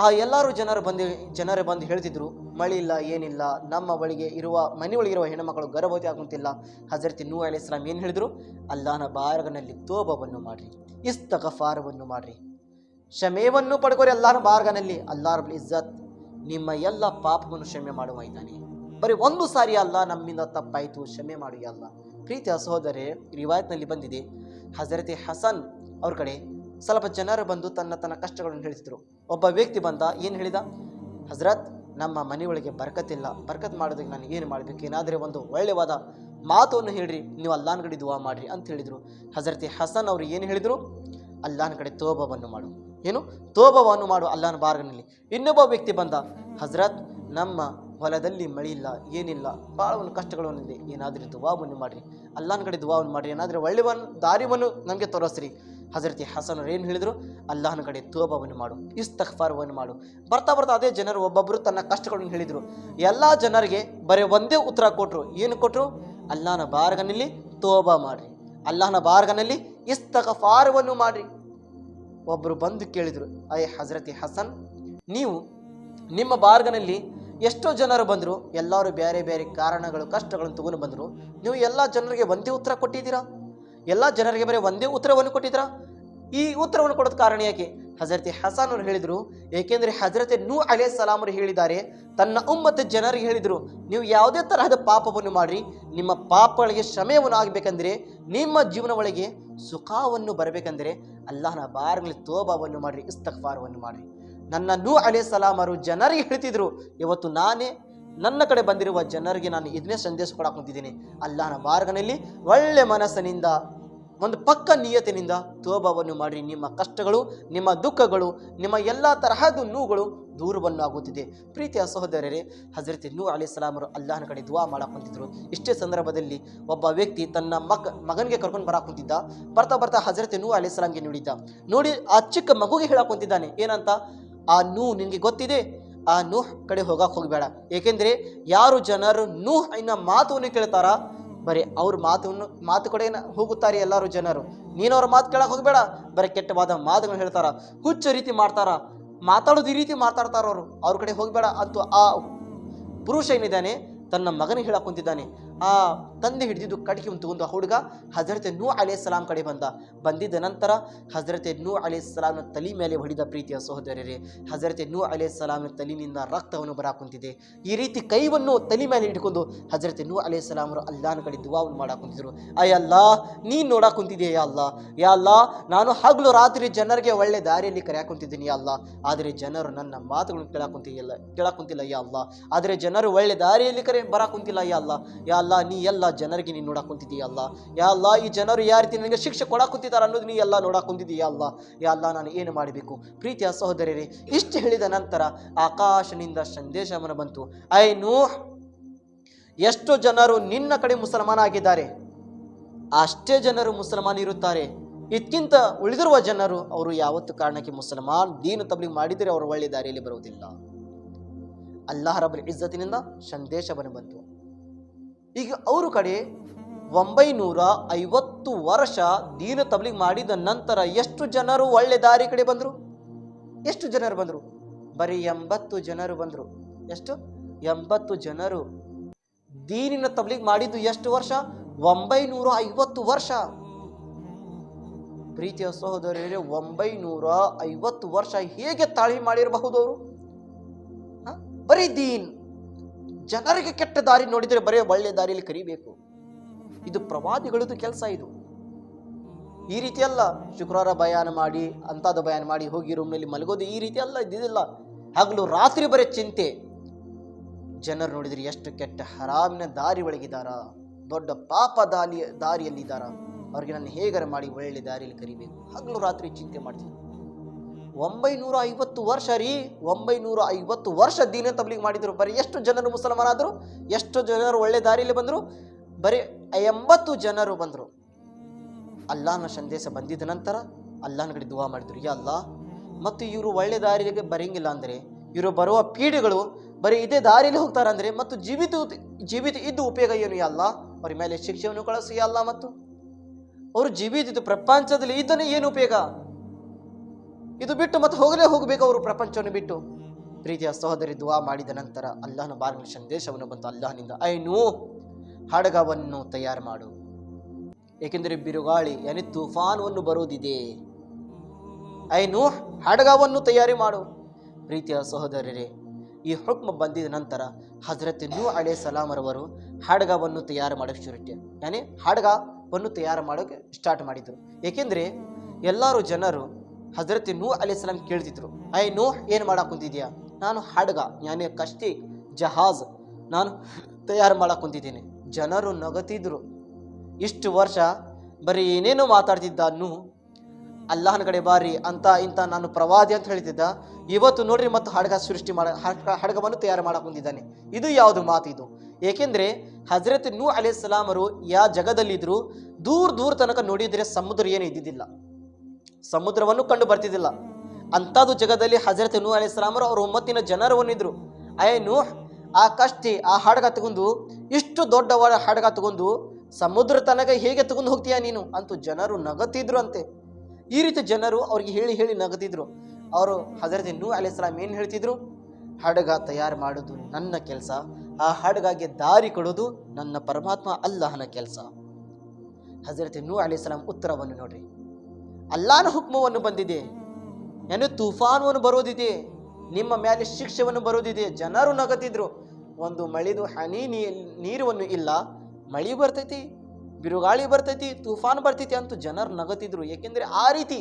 ಆ ಎಲ್ಲರೂ ಜನರು ಬಂದು ಜನರು ಬಂದು ಹೇಳ್ತಿದ್ರು, ಮಳಿ ಇಲ್ಲ, ಏನಿಲ್ಲ, ನಮ್ಮ ಬಳಿಗೆ ಇರುವ, ಮನೆ ಒಳಗಿರುವ ಹೆಣ್ಣುಮಕ್ಕಳು ಗರ್ಭವತಿ ಆಗುವಂತಿಲ್ಲ. ಹಜರತ್ ನೂ ಅಲಿ ಇಸ್ಲಾಂ ಏನು ಹೇಳಿದ್ರು? ಅಲ್ಲಾನ ಬಾರಗನಲ್ಲಿ ತೋಬವನ್ನು ಮಾಡ್ರಿ, ಇಸ್ತಗಫಾರವನ್ನು ಮಾಡಿರಿ. ಕ್ಷಮೆಯನ್ನು ಪಡ್ಕೋರಿ ಅಲ್ಲಾಹನ ಬಾರ್ಗನಲ್ಲಿ. ಅಲ್ಲಾ ರಬ್ ಇಜ್ಜತ್ ನಿಮ್ಮ ಎಲ್ಲ ಪಾಪವನ್ನು ಕ್ಷಮೆ ಮಾಡುವ ಇದ್ದಾನೆ. ಬರೀ ಒಂದು ಸಾರಿ ಅಲ್ಲ, ನಮ್ಮಿಂದ ತಪ್ಪಾಯಿತು, ಕ್ಷಮೆ ಮಾಡಿ ಅಲ್ಲ. ಪ್ರೀತಿಯ ಸಹೋದರೇ ರಿವಾಯತ್ನಲ್ಲಿ ಬಂದಿದೆ. ಹಜರತೆ ಹಸನ್ ಅವ್ರ ಕಡೆ ಸ್ವಲ್ಪ ಜನರು ಬಂದು ತನ್ನ ತನ್ನ ಕಷ್ಟಗಳನ್ನು ಹೇಳಿದ್ರು ಒಬ್ಬ ವ್ಯಕ್ತಿ ಬಂದ, ಏನು ಹೇಳಿದ? ಹಜರತ್, ನಮ್ಮ ಮನೆಯೊಳಗೆ ಬರ್ಕತ್ತಿಲ್ಲ. ಬರ್ಕತ್ ಮಾಡೋದಕ್ಕೆ ನಾನು ಏನು ಮಾಡಬೇಕು? ಏನಾದರೆ ಒಂದು ಒಳ್ಳೆಯವಾದ ಮಾತನ್ನು ಹೇಳ್ರಿ. ನೀವು ಅಲ್ಲಾನ್ ಕಡೆ ದುವಾ ಮಾಡಿರಿ ಅಂತ ಹೇಳಿದರು. ಹಜರತೆ ಹಸನ್ ಅವರು ಏನು ಹೇಳಿದರು? ಅಲ್ಲಾನ್ ಕಡೆ ತೋಬವನ್ನು ಮಾಡು. ಏನು? ತೋಬವನ್ನು ಮಾಡು ಅಲ್ಲಾನ್ ಬಾರ್ಗನಲ್ಲಿ. ಇನ್ನೊಬ್ಬ ವ್ಯಕ್ತಿ ಬಂದ, ಹಜರತ್, ನಮ್ಮ ಹೊಲದಲ್ಲಿ ಮಳೆಯಿಲ್ಲ ಏನಿಲ್ಲ ಭಾಳ ಒಂದು ಕಷ್ಟಗಳನ್ನಿದೆ ಏನಾದರೂ ದುವಾವನ್ನು ಮಾಡಿರಿ. ಅಲ್ಲಾನ ಕಡೆ ದುವಾವನ್ನು ಮಾಡಿರಿ. ಏನಾದರೂ ಒಳ್ಳೆಯವನ್ನು ದಾರಿವನ್ನು ನಮಗೆ ತೋರಿಸ್ರಿ. ಹಜರತಿ ಹಸನರು ಏನು ಹೇಳಿದರು? ಅಲ್ಲಾಹನ ಕಡೆ ತೋಬವನ್ನು ಮಾಡು ಇಸ್ತಫಾರವನ್ನು ಮಾಡು. ಬರ್ತಾ ಬರ್ತಾ ಅದೇ ಜನರು ಒಬ್ಬೊಬ್ಬರು ತನ್ನ ಕಷ್ಟಗಳನ್ನು ಹೇಳಿದರು. ಎಲ್ಲ ಜನರಿಗೆ ಬರೀ ಒಂದೇ ಉತ್ತರ ಕೊಟ್ಟರು ಏನು ಕೊಟ್ಟರು ಅಲ್ಲಾಹನ ಬಾರ್ಗನಲ್ಲಿ ತೋಬಾ ಮಾಡಿರಿ. ಅಲ್ಲಾಹನ ಬಾರ್ಗನಲ್ಲಿ ಇಸ್ತಫಾರವನ್ನು ಮಾಡಿರಿ. ಒಬ್ಬರು ಬಂದು ಕೇಳಿದರು ಅಯ್ಯ ಹಜರತಿ ಹಸನ್, ನೀವು ನಿಮ್ಮ ಬಾರ್ಗನಲ್ಲಿ ಎಷ್ಟೋ ಜನರು ಬಂದರು, ಎಲ್ಲರೂ ಬೇರೆ ಬೇರೆ ಕಾರಣಗಳು, ಕಷ್ಟಗಳನ್ನು ತಗೊಂಡು ಬಂದರು. ನೀವು ಎಲ್ಲ ಜನರಿಗೆ ಒಂದೇ ಉತ್ತರ ಕೊಟ್ಟಿದ್ದೀರಾ? ಎಲ್ಲ ಜನರಿಗೆ ಬರೀ ಒಂದೇ ಉತ್ತರವನ್ನು ಕೊಟ್ಟಿದ್ದೀರಾ? ಈ ಉತ್ತರವನ್ನು ಕೊಡೋದು ಕಾರಣ ಯಾಕೆ? ಹಜರತಿ ಹಸಾನ್ ಅವರು ಹೇಳಿದರು, ಏಕೆಂದರೆ ಹಜರತೆ ನೂ ಅಲೇ ಸಲಾಮರು ಹೇಳಿದ್ದಾರೆ, ತನ್ನ ಉಮ್ಮತ್ತ ಜನರಿಗೆ ಹೇಳಿದರು, ನೀವು ಯಾವುದೇ ತರಹದ ಪಾಪವನ್ನು ಮಾಡಿರಿ, ನಿಮ್ಮ ಪಾಪಗಳಿಗೆ ಶ್ರಮೆಯನ್ನು ಆಗಬೇಕಂದ್ರೆ, ನಿಮ್ಮ ಜೀವನ ಒಳಗೆ ಸುಖವನ್ನು ಬರಬೇಕಂದ್ರೆ, ಅಲ್ಲಾಹನ ಬಾರ್ಗಳಲ್ಲಿ ತೋಬಾವನ್ನು ಮಾಡಿರಿ ಇಸ್ತಕ್ಫಾರವನ್ನು ಮಾಡ್ರಿ. ನನ್ನ ನೂ ಅಲೇ ಸಲಾಮರು ಜನರಿಗೆ ಹೇಳ್ತಿದ್ರು, ಇವತ್ತು ನಾನೇ ನನ್ನ ಕಡೆ ಬಂದಿರುವ ಜನರಿಗೆ ನಾನು ಇದನ್ನೇ ಸಂದೇಶ ಕೊಡಕ್ಕೆ ಕುಂತಿದ್ದೀನಿ. ಅಲ್ಲಾನ ಮಾರ್ಗನಲ್ಲಿ ಒಳ್ಳೆ ಮನಸ್ಸಿನಿಂದ, ಒಂದು ಪಕ್ಕ ನಿಯತಿನಿಂದ ತೋಬವನ್ನು ಮಾಡಿ ನಿಮ್ಮ ಕಷ್ಟಗಳು, ನಿಮ್ಮ ದುಃಖಗಳು, ನಿಮ್ಮ ಎಲ್ಲ ತರಹದ ನೂಗಳು ದೂರವನ್ನು ಆಗುತ್ತಿದೆ. ಪ್ರೀತಿಯ ಸಹೋದರರೇ, ಹಜರತ್ ನೂ ಅಲಿ ಸಲಾಮರು ಅಲ್ಲಾಹನ ಕಡೆ ದುವಾ ಮಾಡಕ್ ಕುಂತಿದ್ರು. ಇಷ್ಟೇ ಸಂದರ್ಭದಲ್ಲಿ ಒಬ್ಬ ವ್ಯಕ್ತಿ ತನ್ನ ಮಕ್ ಮಗನಿಗೆ ಕರ್ಕೊಂಡು ಬರಕ್ಕೆ ಕುಂತಿದ್ದ. ಬರ್ತಾ ಬರ್ತಾ ಹಜರತ್ ನೂ ಅಲಿ ಸಲಾಮ್ಗೆ ನೋಡಿದ್ದ. ನೋಡಿ ಆ ಚಿಕ್ಕ ಮಗುಗೆ ಹೇಳಕ್ಕೆ ಕುಂತಿದ್ದಾನೆ. ಏನಂತ? ಆ ನೂ ನಿನಗೆ ಗೊತ್ತಿದೆ? ಆ ನೂಹ್ ಕಡೆ ಹೋಗಕ್ಕೆ ಹೋಗಬೇಡ. ಏಕೆಂದರೆ ಯಾರು ಜನರು ನೂಹ್ ಇನ್ನ ಮಾತುವನ್ನು ಕೇಳ್ತಾರ, ಬರೀ ಅವ್ರ ಮಾತನ್ನು, ಮಾತು ಕಡೆ ಹೋಗುತ್ತಾರೆ ಎಲ್ಲರೂ ಜನರು. ನೀನು ಅವ್ರ ಮಾತು ಕೇಳಕ್ಕೆ ಹೋಗಬೇಡ, ಬರೀ ಕೆಟ್ಟವಾದ ಮಾತುಗಳನ್ನು ಹೇಳ್ತಾರ, ಹುಚ್ಚ ರೀತಿ ಮಾಡ್ತಾರ, ಮಾತಾಡೋದು ಈ ರೀತಿ ಮಾತಾಡ್ತಾರ ಅವರು. ಅವ್ರ ಕಡೆ ಹೋಗಬೇಡ ಅಂತೂ ಆ ಪುರುಷ ಏನಿದ್ದಾನೆ, ತನ್ನ ಮಗನಿಗೆ ಹೇಳಕ್ಕೆ ಕುಂತಿದ್ದಾನೆ. ಆ ತಂದೆ ಹಿಡಿದಿದ್ದು ಕಟ್ಗೆ ತಗೊಂಡು ಹುಡುಗ ಹಜರತೆ ನೂ ಅಲೇ ಸಲಾಂ ಕಡೆ ಬಂದ. ಬಂದಿದ್ದ ನಂತರ ಹಜರತೆ ನೂ ಅಲೇ ಸಲಾಂನ ತಲೆ ಮೇಲೆ ಹೊಡಿದ ಪ್ರೀತಿಯ ಸಹೋದರರೇ, ಹಜರತೆ ನೂ ಅಲೇ ಸಲಾಂನ ತಲೆನಿಂದ ರಕ್ತವನ್ನು ಬರಾಕುಂತಿದೆ ಈ ರೀತಿ ಕೈವನ್ನು ತಲೆ ಮೇಲೆ ಹಿಡ್ಕೊಂಡು ಹಜರತೆ ನೂ ಅಲೇ ಸಲಾಮರು ಅಲ್ಲಾನ ಕಡೆ ದುವಾವನ್ನು ಮಾಡಾಕುಂತಿದ್ರು ಅಯ್ಯಲ್ಲ ನೀನು ನೋಡಾಕುಂತಿದೆಯಾ ಯಾ ಅಲ್ಲ ಯಾ ಅಲ್ಲ ನಾನು ಹಗಲು ರಾತ್ರಿ ಜನರಿಗೆ ಒಳ್ಳೆ ದಾರಿಯಲ್ಲಿ ಕರೆಯಾಕುಂತಿದ್ದೀನಿ ಅಲ್ಲ ಆದರೆ ಜನರು ನನ್ನ ಮಾತುಗಳನ್ನು ಕೇಳಾಕುಂತಿಲ್ಲ ಕೇಳಾಕುಂತಿಲ್ಲ ಕೇಳಕ್ ಕುಂತಿಲ್ಲ ಯಾ ಅಲ್ಲ ಆದರೆ ಜನರು ಒಳ್ಳೆ ದಾರಿಯಲ್ಲಿ ಕರೆ ಬರಾಕುಂತಿಲ್ಲ ಯಾ ಅಲ್ಲ ಯಾ ಅಲ್ಲ ನೀ ಎಲ್ಲ ಜನರಿಗೆ ನೀನು ನೋಡಕ್ ಕುಂತಿದ್ದೀಯ ಅಲ್ಲ? ಯಾ ಅಲ್ಲ, ಈ ಜನರು ಯಾವ ರೀತಿ ನನಗೆ ಶಿಕ್ಷೆ ಕೊಡಾಕುತ್ತಿದ್ದಾರೆ ಅನ್ನೋದು ನೀ ಎಲ್ಲ ನೋಡಕ್ ಕುಂತಿದ್ದೀಯ ಅಲ್ಲ? ಯಾ ಅಲ್ಲ, ನಾನು ಏನು ಮಾಡಬೇಕು? ಪ್ರೀತಿಯ ಸಹೋದರರೇ, ಇಷ್ಟು ಹೇಳಿದ ನಂತರ ಆಕಾಶನಿಂದ ಸಂದೇಶವನ್ನು ಬಂತು. ಐ ಎಷ್ಟು ಜನರು ನಿನ್ನ ಕಡೆ ಮುಸಲ್ಮಾನ ಆಗಿದ್ದಾರೆ ಅಷ್ಟೇ ಜನರು ಮುಸಲ್ಮಾನ ಇರುತ್ತಾರೆ. ಇದಕ್ಕಿಂತ ಉಳಿದಿರುವ ಜನರು ಅವರು ಯಾವತ್ತು ಕಾರಣಕ್ಕೆ ಮುಸಲ್ಮಾನ್? ದೀನು ತಬ್ಲಿಗ್ ಮಾಡಿದರೆ ಅವರು ಒಳ್ಳೆ ದಾರಿಯಲ್ಲಿ ಬರುವುದಿಲ್ಲ. ಅಲ್ಲಾಹ ರಬ್ಬರ ಇಜ್ಜತಿನಿಂದ ಸಂದೇಶವನ್ನು ಬಂತು. ಈಗ ಅವರು ಕಡೆ ಒಂಬೈನೂರ ಐವತ್ತು ವರ್ಷ ದೀನ ತಬ್ಲಿಗ್ ಮಾಡಿದ ನಂತರ ಎಷ್ಟು ಜನರು ಒಳ್ಳೆ ದಾರಿ ಕಡೆ ಬಂದರು? ಎಷ್ಟು ಜನರು ಬಂದರು? ಬರೀ ಎಂಬತ್ತು ಜನರು ಬಂದರು. ಎಷ್ಟು? ಎಂಬತ್ತು ಜನರು. ದೀನಿನ ತಬ್ಲಿಗ್ ಮಾಡಿದ್ದು ಎಷ್ಟು ವರ್ಷ? ಒಂಬೈನೂರ ಐವತ್ತು ವರ್ಷ. ಪ್ರೀತಿಯ ಸಹೋದರರೇ, ಒಂಬೈನೂರ ಐವತ್ತು ವರ್ಷ ಹೇಗೆ ತಾಳಿ ಮಾಡಿರಬಹುದು ಅವರು? ಬರೀ ದೀನ್. ಜನರಿಗೆ ಕೆಟ್ಟ ದಾರಿ ನೋಡಿದರೆ ಬರೀ ಒಳ್ಳೆ ದಾರಿಯಲ್ಲಿ ಕರಿಬೇಕು. ಇದು ಪ್ರವಾದಿಗಳದ್ದು ಕೆಲಸ ಇದು. ಈ ರೀತಿ ಅಲ್ಲ ಶುಕ್ರವಾರ ಬಯಾನ ಮಾಡಿ ಅಂತಾದ ಬಯಾನ ಮಾಡಿ ಹೋಗಿ ರೂಮ್ನಲ್ಲಿ ಮಲಗೋದು ಈ ರೀತಿ ಅಲ್ಲ ಇದಿಲ್ಲ ಹಗಲು ರಾತ್ರಿ ಬರೀ ಚಿಂತೆ. ಜನರು ನೋಡಿದರೆ ಎಷ್ಟು ಕೆಟ್ಟ ಹರಾಮಿನ ದಾರಿ ಒಳಗಿದಾರ ದೊಡ್ಡ ಪಾಪ ದಾರಿ ದಾರಿಯಲ್ಲಿದ್ದಾರ? ಅವ್ರಿಗೆ ನಾನು ಹೇಗಾರ ಮಾಡಿ ಒಳ್ಳೆ ದಾರಿಯಲ್ಲಿ ಕರಿಬೇಕು? ಹಗಲು ರಾತ್ರಿ ಚಿಂತೆ ಮಾಡ್ತೀನಿ. ಒಂಬೈನೂರ ಐವತ್ತು ವರ್ಷ ರೀ ಒಂಬೈನೂರ ಐವತ್ತು ವರ್ಷ ದೀನ ತಬ್ಲಿಗ್ ಮಾಡಿದ್ರು. ಬರೀ ಎಷ್ಟು ಜನರು ಮುಸಲ್ಮಾನಾದರು, ಎಷ್ಟು ಜನರು ಒಳ್ಳೆ ದಾರಿಯಲ್ಲಿ ಬಂದರು, ಬರೀ ಎಂಬತ್ತು ಜನರು ಬಂದರು. ಅಲ್ಲಾಹನ ಸಂದೇಶ ಬಂದಿದ ನಂತರ ಅಲ್ಲಾಹನ ಕಡೆ ದುವಾ ಮಾಡಿದ್ರು, ಯಾ ಅಲ್ಲ ಮತ್ತು ಇವರು ಒಳ್ಳೆ ದಾರಿಗೆ ಬರಂಗಿಲ್ಲ ಅಂದರೆ, ಇವರು ಬರುವ ಪೀಡೆಗಳು ಬರೀ ಇದೇ ದಾರಿಯಲ್ಲಿ ಹೋಗ್ತಾರೆ ಅಂದರೆ, ಮತ್ತು ಜೀವಿತ ಜೀವಿತ ಇದ್ದು ಉಪಯೋಗ ಏನು, ಯಾ ಅಲ್ಲ ಅವ್ರ ಮೇಲೆ ಶಿಕ್ಷೆಯನ್ನು ಕಳಿಸಿ ಅಲ್ಲ ಮತ್ತು? ಅವರು ಜೀವಿತ ಪ್ರಪಂಚದಲ್ಲಿ ಇದನ್ನೇ ಏನು ಉಪಯೋಗ? ಇದು ಬಿಟ್ಟು ಮತ್ತೆ ಹೋಗಲೇ ಹೋಗಬೇಕು ಅವರು ಪ್ರಪಂಚವನ್ನು ಬಿಟ್ಟು. ಪ್ರೀತಿಯ ಸಹೋದರಿ ದುವಾ ಮಾಡಿದ ನಂತರ ಅಲ್ಲಾಹನ ಬಾಗಿನ ಸಂದೇಶವನ್ನು ಬಂತು ಅಲ್ಲಾಹನಿಂದ ಐನು ಹಡಗವನ್ನು ತಯಾರು ಮಾಡು. ಏಕೆಂದರೆ ಬಿರುಗಾಳಿ, ಯಾನಿ ತುಫಾನವನ್ನು ಬರುವುದಿದೆ. ಐನು ಹಡಗವನ್ನು ತಯಾರಿ ಮಾಡು. ಪ್ರೀತಿಯ ಸಹೋದರರೇ, ಈ ಹುಕ್ಮ ಬಂದಿದ ನಂತರ ಹಜರತ್ ನೂ ಅಳೆ ಸಲಾಮರವರು ಹಡಗವನ್ನು ತಯಾರು ಮಾಡೋಕ್ಕೆ ಶುರುಟ್ಟೆ ಯಾನಿ ಹಡಗವನ್ನು ತಯಾರು ಮಾಡೋಕೆ ಸ್ಟಾರ್ಟ್ ಮಾಡಿದರು. ಏಕೆಂದರೆ ಎಲ್ಲರೂ ಜನರು ಹಜರತ್ ನೂ ಅಲೇ ಸ್ವಲಾಂ ಕೇಳ್ತಿದ್ರು ಐ ನೋ ಏನು ಮಾಡಕ್ಕೆ ಕುಂತಿದ್ಯಾ? ನಾನು ಹಡ್ಗ, ಯಾನೇ ಕಷ್ಟಿ ಜಹಾಜ್, ನಾನು ತಯಾರು ಮಾಡಕ್ಕೆ ಕುಂತಿದ್ದೀನಿ. ಜನರು ನಗತಿದ್ರು. ಇಷ್ಟು ವರ್ಷ ಬರೀ ಏನೇನೋ ಮಾತಾಡ್ತಿದ್ದ ನೂ ಅಲ್ಲಾಹನ ಕಡೆ ಬಾರಿ, ಅಂತ ಇಂಥ ನಾನು ಪ್ರವಾದಿ ಅಂತ ಹೇಳ್ತಿದ್ದ. ಇವತ್ತು ನೋಡ್ರಿ ಮತ್ತು ಹಡಗ ಸೃಷ್ಟಿ ಮಾಡ ಹಡ್ಗವನ್ನು ತಯಾರು ಮಾಡಕ್ ಕುಂತಿದ್ದಾನೆ. ಇದು ಯಾವುದು ಮಾತಿದು ಏಕೆಂದ್ರೆ ಹಜರತ್ ನೂ ಅಲಿ ಸಲಾಮರು ಯಾ ಜಗದಲ್ಲಿದ್ರು, ದೂರ ದೂರ ತನಕ ನೋಡಿದ್ರೆ ಸಮುದ್ರ ಏನು ಇದ್ದಿದ್ದಿಲ್ಲ. ಸಮುದ್ರವನ್ನು ಕಂಡು ಬರ್ತಿದ್ದಿಲ್ಲ. ಅಂಥದ್ದು ಜಗದಲ್ಲಿ ಹಜರತ್ ನೂ ಅಲಿಸ್ಲಾಮರು ಸಲಾಮರು ಅವ್ರ ಒಂಬತ್ತಿನ ಜನರು ಒಂದಿದ್ರು ನೂ ಆ ಕಷ್ಟಿ, ಆ ಹಾಡ್ಗ ತಗೊಂಡು, ಇಷ್ಟು ದೊಡ್ಡವಾದ ಹಾಡ್ಗ ಹಡಗ ತಗೊಂಡು, ಸಮುದ್ರ ತನಕ ಹೇಗೆ ತಗೊಂಡು ಹೋಗ್ತೀಯಾ ನೀನು? ಅಂತೂ ಜನರು ನಗತಿದ್ರು ಅಂತೆ. ಈ ರೀತಿ ಜನರು ಅವ್ರಿಗೆ ಹೇಳಿ ಹೇಳಿ ನಗತಿದ್ರು. ಅವರು ಹಜರತ್ ನೂ ಅಲಿಸ್ಲಾಮ್ ಏನು ಹೇಳ್ತಿದ್ರು? ಹಡಗ ತಯಾರು ಮಾಡೋದು ನನ್ನ ಕೆಲಸ, ಆ ಹಡಗಗೆ ದಾರಿ ಕೊಡೋದು ನನ್ನ ಪರಮಾತ್ಮ ಅಲ್ಲಾಹನ ಕೆಲಸ. ಹಜರತ್ ನೂ ಅಲಿಸ್ಲಾಂ ಉತ್ತರವನ್ನು ನೋಡ್ರಿ. ಅಲ್ಲಾಹನ ಹುಕ್ಮವನ್ನು ಬಂದಿದೆ. ಏನು ತುಫಾನವನ್ನು ಬರೋದಿದೆ ನಿಮ್ಮ ಮೇಲೆ ಶಿಕ್ಷೆವನ್ನು ಬರೋದಿದೆ ಜನರು ನಗತಿದ್ರು. ಒಂದು ಮಳಿದು ಹನಿ ನೀರು ಇಲ್ಲ, ಮಳಿ ಬರ್ತೈತಿ, ಬಿರುಗಾಳಿ ಬರ್ತೈತಿ, ತುಫಾನ್ ಬರ್ತೈತಿ ಅಂತೂ ಜನರು ನಗತಿದ್ರು. ಏಕೆಂದರೆ ಆ ರೀತಿ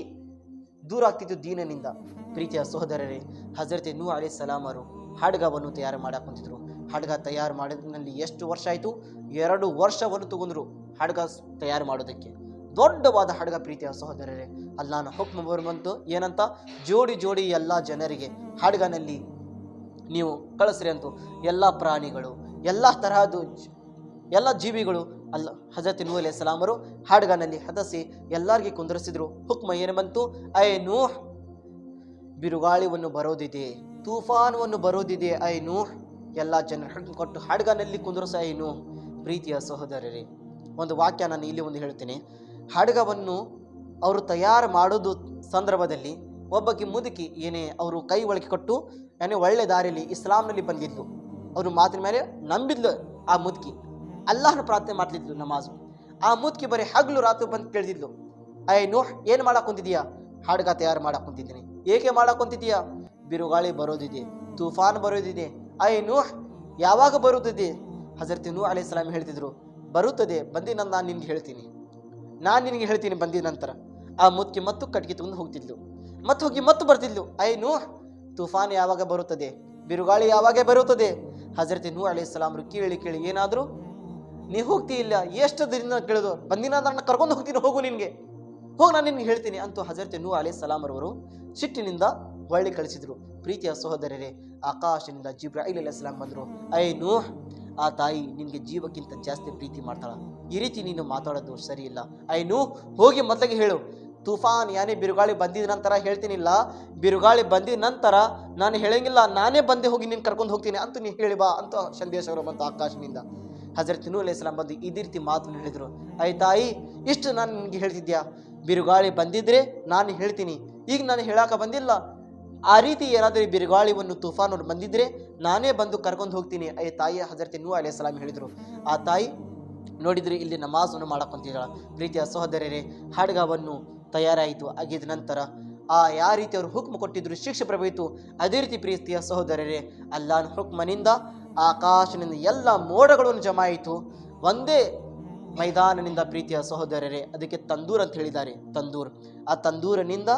ದೂರ ಆಗ್ತಿತ್ತು ದೀನನಿಂದ. ಪ್ರೀತಿಯ ಸಹೋದರರೇ, ಹಜರತೆ ನೂ ಅಲಿ ಸಲಾಮರು ಹಡ್ಗವನ್ನು ತಯಾರು ಮಾಡಕ್ಕೆ ಕುಂತಿದ್ರು. ಹಾಡ್ಗ ತಯಾರು ಮಾಡಿದ್ನಲ್ಲಿ ಎಷ್ಟು ವರ್ಷ ಆಯಿತು? ಎರಡು ವರ್ಷವನ್ನು ತಗೊಂಡ್ರು ಹಡ್ಗ ತಯಾರು ಮಾಡೋದಕ್ಕೆ. ದೊಡ್ಡವಾದ ಹಡಗ ಪ್ರೀತಿಯ ಸಹೋದರರೇ, ಅಲ್ಲಾನ ಹುಕ್ಮ ಬಂತು. ಏನಂತ? ಜೋಡಿ ಜೋಡಿ ಎಲ್ಲ ಜನರಿಗೆ ಹಡಗನಲ್ಲಿ ನೀವು ಕಳಿಸ್ರಿ ಅಂತು. ಎಲ್ಲ ಪ್ರಾಣಿಗಳು, ಎಲ್ಲ ತರಹದ ಎಲ್ಲ ಜೀವಿಗಳು, ಅಲ್ಲ, ಹಜರತ್ ನೂ ಅಲೈಹಿ ಸಲಾಮರು ಹಾಡ್ಗಾನಲ್ಲಿ ಹದಸಿ ಎಲ್ಲರಿಗೆ ಕುಂದರಿಸಿದ್ರು. ಹುಕ್ಮ ಏನು ಬಂತು? ಐ ನೂಹ್, ಬಿರುಗಾಳಿವನ್ನು ಬರೋದಿದೆ, ತೂಫಾನವನ್ನು ಬರೋದಿದೆ, ಐ ನೂಹ್. ಎಲ್ಲ ಜನರು ಕೊಟ್ಟು ಹಾಡ್ಗಾನಲ್ಲಿ ಕುಂದರಿಸ, ಐ ನೂಹ್. ಪ್ರೀತಿಯ ಸಹೋದರರೇ, ಒಂದು ವಾಕ್ಯ ನಾನು ಇಲ್ಲಿ ಒಂದು ಹೇಳ್ತೇನೆ. ಹಾಡ್ಗವನ್ನು ಅವರು ತಯಾರು ಮಾಡೋದು ಸಂದರ್ಭದಲ್ಲಿ ಒಬ್ಬಕ್ಕೆ ಮುದುಕಿ ಏನೇ ಅವರು ಕೈ ಒಳಗೆ ಕೊಟ್ಟು, ಏನೇ ಒಳ್ಳೆ ದಾರಿಯಲ್ಲಿ ಇಸ್ಲಾಂನಲ್ಲಿ ಬಂದಿದ್ಲು, ಅವರು ಮಾತಿನ ಮೇಲೆ ನಂಬಿದ್ಲು ಆ ಮುದುಕಿ. ಅಲ್ಲಾಹನ ಪ್ರಾರ್ಥನೆ ಮಾಡ್ತಿದ್ಲು ನಮಾಜು. ಆ ಮುದುಕಿ ಬರೀ ಹಗಲು ರಾತ್ರಿ ಬಂದು ಕೇಳ್ತಿದ್ಲು ಅಯ್ಯ ನೋಹ್, ಏನು ಮಾಡಕ್ಕೆ ಕುಂತಿದೀಯಾ ಹಾಡ್ಗ ತಯಾರು ಮಾಡಕ್ಕೆ ಕುಂತಿದ್ದೀನಿ. ಏಕೆ ಮಾಡಕ್ಕೆ ಕುಂತಿದೀಯಾ ಬಿರುಗಾಳಿ ಬರೋದಿದೆ, ತೂಫಾನ್ ಬರೋದಿದೆ. ಅಯ್ಯ ನೋಹ್, ಯಾವಾಗ ಬರುತ್ತದೆ? ಹಜರತ್ ನೂ ಅಲೈಹಿ ಸಲಾಮ್ ಹೇಳ್ತಿದ್ರು, ಬರುತ್ತದೆ ಬಂದಿನ ನಾನು ನಿನ್ಗೆ ಹೇಳ್ತೀನಿ. ನಾನು ನಿನಗೆ ಹೇಳ್ತೀನಿ, ಬಂದಿದ ನಂತರ. ಆ ಮುತ್ತಿಗೆ ಮತ್ತು ಕಟ್ಟಿಗೆ ತಗೊಂಡು ಹೋಗ್ತಿದ್ಲು. ಮತ್ತೆ ಹೋಗಿ ಮತ್ತು ಬರ್ತಿದ್ಲು. ಐ ನೂ ತುಫಾನ್ ಯಾವಾಗ ಬರುತ್ತದೆ? ಬಿರುಗಾಳಿ ಯಾವಾಗ ಬರುತ್ತದೆ? ಹಜರತ್ ನೂ ಅಲಿ ಇಸ್ಲಾಮ್ರು ಕೇಳಿ ಕೇಳಿ ಏನಾದರೂ, ನೀ ಹೋಗ್ತಿ ಇಲ್ಲ? ಎಷ್ಟು ದಿನ ಕೇಳಿದ್ರು ಬಂದಿನ ನನ್ನ ಕರ್ಕೊಂಡು ಹೋಗ್ತೀನಿ, ಹೋಗು ನಿನಗೆ. ಹೋಗಿ ನಾನು ನಿನ್ಗೆ ಹೇಳ್ತೀನಿ ಅಂತೂ ಹಜರತ್ ನೂ ಅಲಿ ಸಲಾಮ್ ಚಿಟ್ಟಿನಿಂದ ಹೊಳ್ಳಿ ಕಳಿಸಿದ್ರು. ಪ್ರೀತಿಯ ಸಹೋದರರೇ, ಆಕಾಶದಿಂದ ಜಿಬ್ರಾಹಿಲ್ ಸಲಾಮ್ ಬಂದರು. ಐ ನೂ ಆ ತಾಯಿ ನಿನಗೆ ಜೀವಕ್ಕಿಂತ ಜಾಸ್ತಿ ಪ್ರೀತಿ ಮಾಡ್ತಾಳ. ಈ ರೀತಿ ನೀನು ಮಾತಾಡೋದು ಸರಿ ಇಲ್ಲ ಐ ನೂ, ಹೋಗಿ ಮೊದಲಿಗೆ ಹೇಳು. ತುಫಾನ್ ಯಾನೇ ಬಿರುಗಾಳಿ ಬಂದಿದ ನಂತರ ಹೇಳ್ತೀನಿಲ್ಲ. ಬಿರುಗಾಳಿ ಬಂದಿದ ನಂತರ ನಾನು ಹೇಳಂಗಿಲ್ಲ, ನಾನೇ ಬಂದೆ ಹೋಗಿ ನೀನು ಕರ್ಕೊಂಡು ಹೋಗ್ತೀನಿ ಅಂತ ನೀನು ಹೇಳಿ ಬಾ ಅಂತ ಸಂದೇಶ ಅವರು ಬಂತು ಆಕಾಶನಿಂದ ಹಜರತ್ ಅಲೈಹಿ ಸಲಾಮ್ ಬಂದು ಇದೇ ರೀತಿ ಮಾತನ್ನು ಹೇಳಿದರು. ಐ ತಾಯಿ, ಇಷ್ಟು ನಾನು ನಿನಗೆ ಹೇಳ್ತಿದ್ಯಾ? ಬಿರುಗಾಳಿ ಬಂದಿದ್ರೆ ನಾನು ಹೇಳ್ತೀನಿ. ಈಗ ನಾನು ಹೇಳಾಕ ಬಂದಿಲ್ಲ. ಆ ರೀತಿ ಏನಾದರೂ ತುಫಾನ್ ಅವರು ಬಂದಿದ್ರೆ ನಾನೇ ಬಂದು ಕರ್ಕೊಂಡು ಹೋಗ್ತೀನಿ. ಅಯ್ಯ ತಾಯಿ ಹಜರತಿ ನೂ ಅಲೆ ಸಲಾಮ್ ಹೇಳಿದರು. ಆ ತಾಯಿ ನೋಡಿದ್ರೆ ಇಲ್ಲಿ ನಮಾಜನ್ನು ಮಾಡಕೊಂತಿದ್ದಾಳ ಪ್ರೀತಿಯ ಸಹೋದರರೇ, ಹಾಡ್ಗವನ್ನು ತಯಾರಾಯಿತು. ಆಗಿದ ನಂತರ ಆ ಯಾವ ರೀತಿ ಅವರು ಹುಕ್ಮ ಕೊಟ್ಟಿದ್ರು, ಶಿಕ್ಷೆ ಪ್ರಭವಿತು ಅದೇ ರೀತಿ ಪ್ರೀತಿಯ ಸಹೋದರರೇ ಅಲ್ಲಾನ ಹುಕ್ಮನಿಂದ ಆಕಾಶನಿಂದ ಎಲ್ಲ ಮೋಡಗಳನ್ನು ಜಮಾಯಿತು. ಒಂದೇ ಮೈದಾನನಿಂದ ಪ್ರೀತಿಯ ಸಹೋದರರೇ, ಅದಕ್ಕೆ ತಂದೂರ್ ಅಂತ ಹೇಳಿದ್ದಾರೆ. ತಂದೂರ್. ಆ ತಂದೂರಿನಿಂದ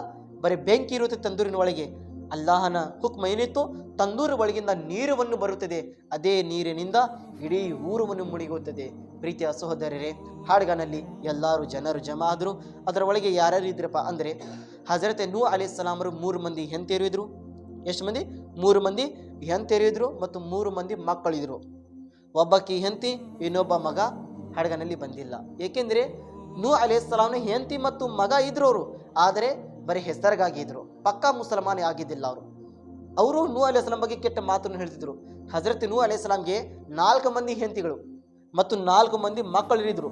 ಬರೀ ಬೆಂಕಿ ಇರುತ್ತೆ ತಂದೂರಿನ ಒಳಗೆ. ಅಲ್ಲಾಹನ ಹುಕ್ಮ ಏನಿತ್ತು ತಂದೂರ ಒಳಗಿಂದ ನೀರವನ್ನು ಬರುತ್ತದೆ. ಅದೇ ನೀರಿನಿಂದ ಇಡೀ ಊರವನ್ನು ಮುಳುಗುತ್ತದೆ. ಪ್ರೀತಿಯ ಸಹೋದರರೇ, ಹಾಡ್ಗನಲ್ಲಿ ಎಲ್ಲರೂ ಜನರು ಜಮಾ ಆದರು. ಅದರ ಒಳಗೆ ಯಾರ್ಯಾರು ಇದ್ರಪ್ಪ ಅಂದರೆ, ಹಜರತ್ ನೂ ಅಲಿ ಸಲಾಮರು ಮೂರು ಮಂದಿ ಹೆಂತೆರಿದ್ರು. ಎಷ್ಟು ಮಂದಿ? ಮೂರು ಮಂದಿ ಹೆಂತೆರಿದ್ರು ಮತ್ತು ಮೂರು ಮಂದಿ ಮಕ್ಕಳಿದ್ರು. ಒಬ್ಬಕ್ಕಿ ಹೆಂತಿ, ಇನ್ನೊಬ್ಬ ಮಗ ಹಾಡ್ಗನಲ್ಲಿ ಬಂದಿಲ್ಲ. ಏಕೆಂದರೆ ನೂ ಅಲಿ ಸಲಾಮ್ನ ಹೆಂತಿ ಮತ್ತು ಮಗ ಇದ್ರು ಅವರು. ಆದರೆ ಬರೀ ಹೆಸರಿಗಾಗಿದ್ರು, ಪಕ್ಕಾ ಮುಸಲ್ಮಾನಿ ಆಗಿದ್ದಿಲ್ಲ ಅವರು. ಅವರು ನೂ ಅಲೆ ಸಲಾಂ ಬಗ್ಗೆ ಕೆಟ್ಟ ಮಾತನ್ನು ಹೇಳ್ತಿದ್ರು. ಹಜರತ್ ನೂ ಅಲೆ ಸಲಾಂಗೆ ನಾಲ್ಕು ಮಂದಿ ಹೆಂತಿಗಳು ಮತ್ತು ನಾಲ್ಕು ಮಂದಿ ಮಕ್ಕಳಿರಿದ್ರು.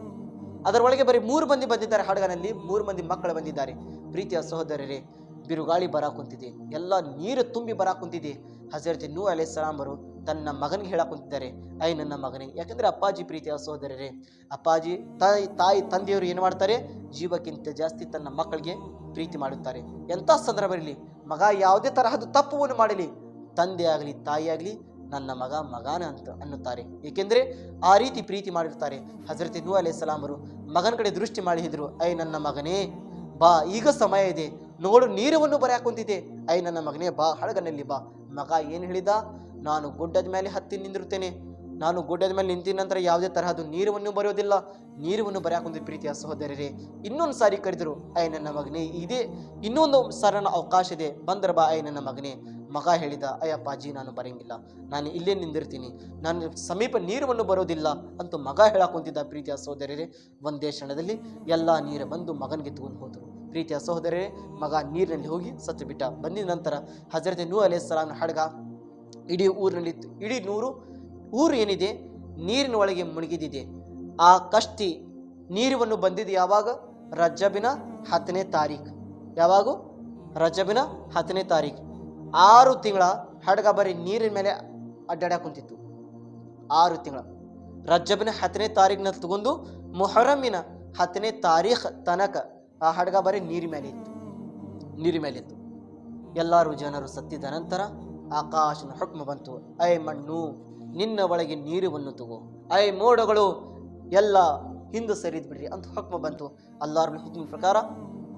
ಅದರೊಳಗೆ ಬರೀ ಮೂರು ಮಂದಿ ಬಂದಿದ್ದಾರೆ ಹಡಗನಲ್ಲಿ, ಮೂರು ಮಂದಿ ಮಕ್ಕಳು ಬಂದಿದ್ದಾರೆ. ಪ್ರೀತಿಯ ಸಹೋದರರೇ ಬಿರುಗಾಳಿ ಬರಾಕ್ ಕುಂತಿದೆ. ಎಲ್ಲ ನೀರು ತುಂಬಿ ಬರಕ್ಕೆ ಕುಂತಿದೆ. ಹಜರತ್ ನೂ ಅಲೆ ಸಲಾಮರು ತನ್ನ ಮಗನಿಗೆ ಹೇಳಕ್ಕೆ ಕುಂತಿದ್ದಾರೆ. ಐ ನನ್ನ ಮಗನೇ, ಯಾಕಂದರೆ ಅಪ್ಪಾಜಿ ಪ್ರೀತಿಯ ಸಹೋದರರೇ. ಅಪ್ಪಾಜಿ ತಾಯಿ ತಾಯಿ, ತಂದೆಯವರು ಏನು ಮಾಡ್ತಾರೆ? ಜೀವಕ್ಕಿಂತ ಜಾಸ್ತಿ ತನ್ನ ಮಕ್ಕಳಿಗೆ ಪ್ರೀತಿ ಮಾಡುತ್ತಾರೆ. ಎಂಥ ಸಂದರ್ಭ ಇರಲಿ? ಮಗ ಯಾವುದೇ ತರಹದ ತಪ್ಪುವನ್ನು ಮಾಡಲಿ. ತಂದೆ ಆಗಲಿ, ತಾಯಿ ಆಗಲಿ, ನನ್ನ ಮಗ ಮಗಾನ ಅಂತ ಅನ್ನುತ್ತಾರೆ. ಏಕೆಂದರೆ ಆ ರೀತಿ ಪ್ರೀತಿ ಮಾಡಿರ್ತಾರೆ. ಹಜರತ್ ನೂ ಅಲೆ ಸಲಾಮರು ಮಗನ ಕಡೆ ದೃಷ್ಟಿ ಮಾಡಿದ್ರು ಐ ನನ್ನ ಮಗನೇ, ಬಾ, ಈಗ ಸಮಯ ಇದೆ. ನೋಡು, ನೀರವನ್ನು ಬರೆಯಾಕ್ ಕುಂತಿದೆ ಐ, ನನ್ನ ಮಗನೇ ಬಾ, ಹಡಗನಲ್ಲಿ ಬಾ. ಮಗ ಏನು ಹೇಳಿದ? ನಾನು ಗುಡ್ಡದ ಮೇಲೆ ಹತ್ತಿ ನಿಂದಿರುತ್ತೇನೆ. ನಾನು ಗುಡ್ಡದ ಮೇಲೆ ನಿಂತಿದ ನಂತರ ಯಾವುದೇ ತರಹದ ನೀರವನ್ನು ಬರೆಯೋದಿಲ್ಲ ನೀರವನ್ನು ಬರೆಯಾಕ್ ಕುಂತಿದ್ದ, ಪ್ರೀತಿಯ ಸಹೋದರರೇ. ಇನ್ನೊಂದು ಸಾರಿ ಕರೆದರು, ಐ, ನನ್ನ ಮಗನೇ, ಇದೇ. ಇನ್ನೊಂದು ಸರನ ಅವಕಾಶ ಇದೆ. ಬಂದ್ರ ಬಾ, ಐ, ನನ್ನ ಮಗನೇ. ಮಗ ಹೇಳಿದ ಅಯ್ಯಪ್ಪಾಜಿ ನಾನು ಬರೆಯಂಗಿಲ್ಲ ನಾನು ಇಲ್ಲೇ ನಿಂದಿರ್ತೀನಿ. ನಾನು ಸಮೀಪ ನೀರವನ್ನು ಬರೋದಿಲ್ಲ ಅಂತ ಮಗ ಹೇಳಕ್ ಕುಂತಿದ್ದ ಪ್ರೀತಿಯ ಸಹೋದರರೇ. ಒಂದೇ ಕ್ಷಣದಲ್ಲಿ ಎಲ್ಲ ನೀರು ಬಂದು ಮಗನಿಗೆ ತಗೊಂಡು ಹೋದರು ಪ್ರೀತಿಯ ಸಹೋದರರೇ, ಮಗ ನೀರಿನಲ್ಲಿ ಹೋಗಿ ಸತ್ತು ಬಿಟ್ಟ. ಬಂದಿದ ನಂತರ ಹಜರತ್ ನೂ ಅಲೆ ಸಲಾಮ್ನ ಹಡಗ ಇಡೀ ಊರಿನಲ್ಲಿ ಇಡೀ ನೂರು, ಊರು ಏನಿದೆ? ನೀರಿನ ಒಳಗೆ ಮುಳುಗಿದಿದೆ ಆ ಕಷ್ಟಿ ನೀರುವನ್ನು ಬಂದಿದ್ದು ಯಾವಾಗ? ರಜಬಿನ ಹತ್ತನೇ ತಾರೀಖು. ಯಾವಾಗ? ರಜಬಿನ ಹತ್ತನೇ ತಾರೀಖು. ಆರು ತಿಂಗಳ ಹಡಗ ಬರೀ ನೀರಿನ ಮೇಲೆ ಅಡ್ಡಾಡಕ್ಕೆ ಕುಂತಿತ್ತು. ಆರು ತಿಂಗಳ. ರಜಬಿನ ಹತ್ತನೇ ತಾರೀಖಿನ ತಗೊಂಡು ಮೊಹರಮಿನ ಹತ್ತನೇ ತಾರೀಖ್ ತನಕ ಆ ಹಡಗ ಬರೀ ನೀರಿ ಮೇಲೆ ಇತ್ತು. ನೀರಿ ಮೇಲೆ ಇತ್ತು. ಎಲ್ಲರೂ ಜನರು ಸತ್ತಿದ ನಂತರ ಆಕಾಶನ ಹುಕ್ಮ ಬಂತು. ಐ ಮಣ್ಣು, ನಿನ್ನ ಒಳಗೆ ನೀರುವನ್ನು ತಗೋ. ಐ ಮೋಡಗಳು, ಎಲ್ಲ ಹಿಂದೆ ಸರಿದು ಬಿಡ್ರಿ ಅಂತ ಹುಕ್ಮ ಬಂತು. ಅಲ್ಲಾರ ಹುಕ್ಮ ಪ್ರಕಾರ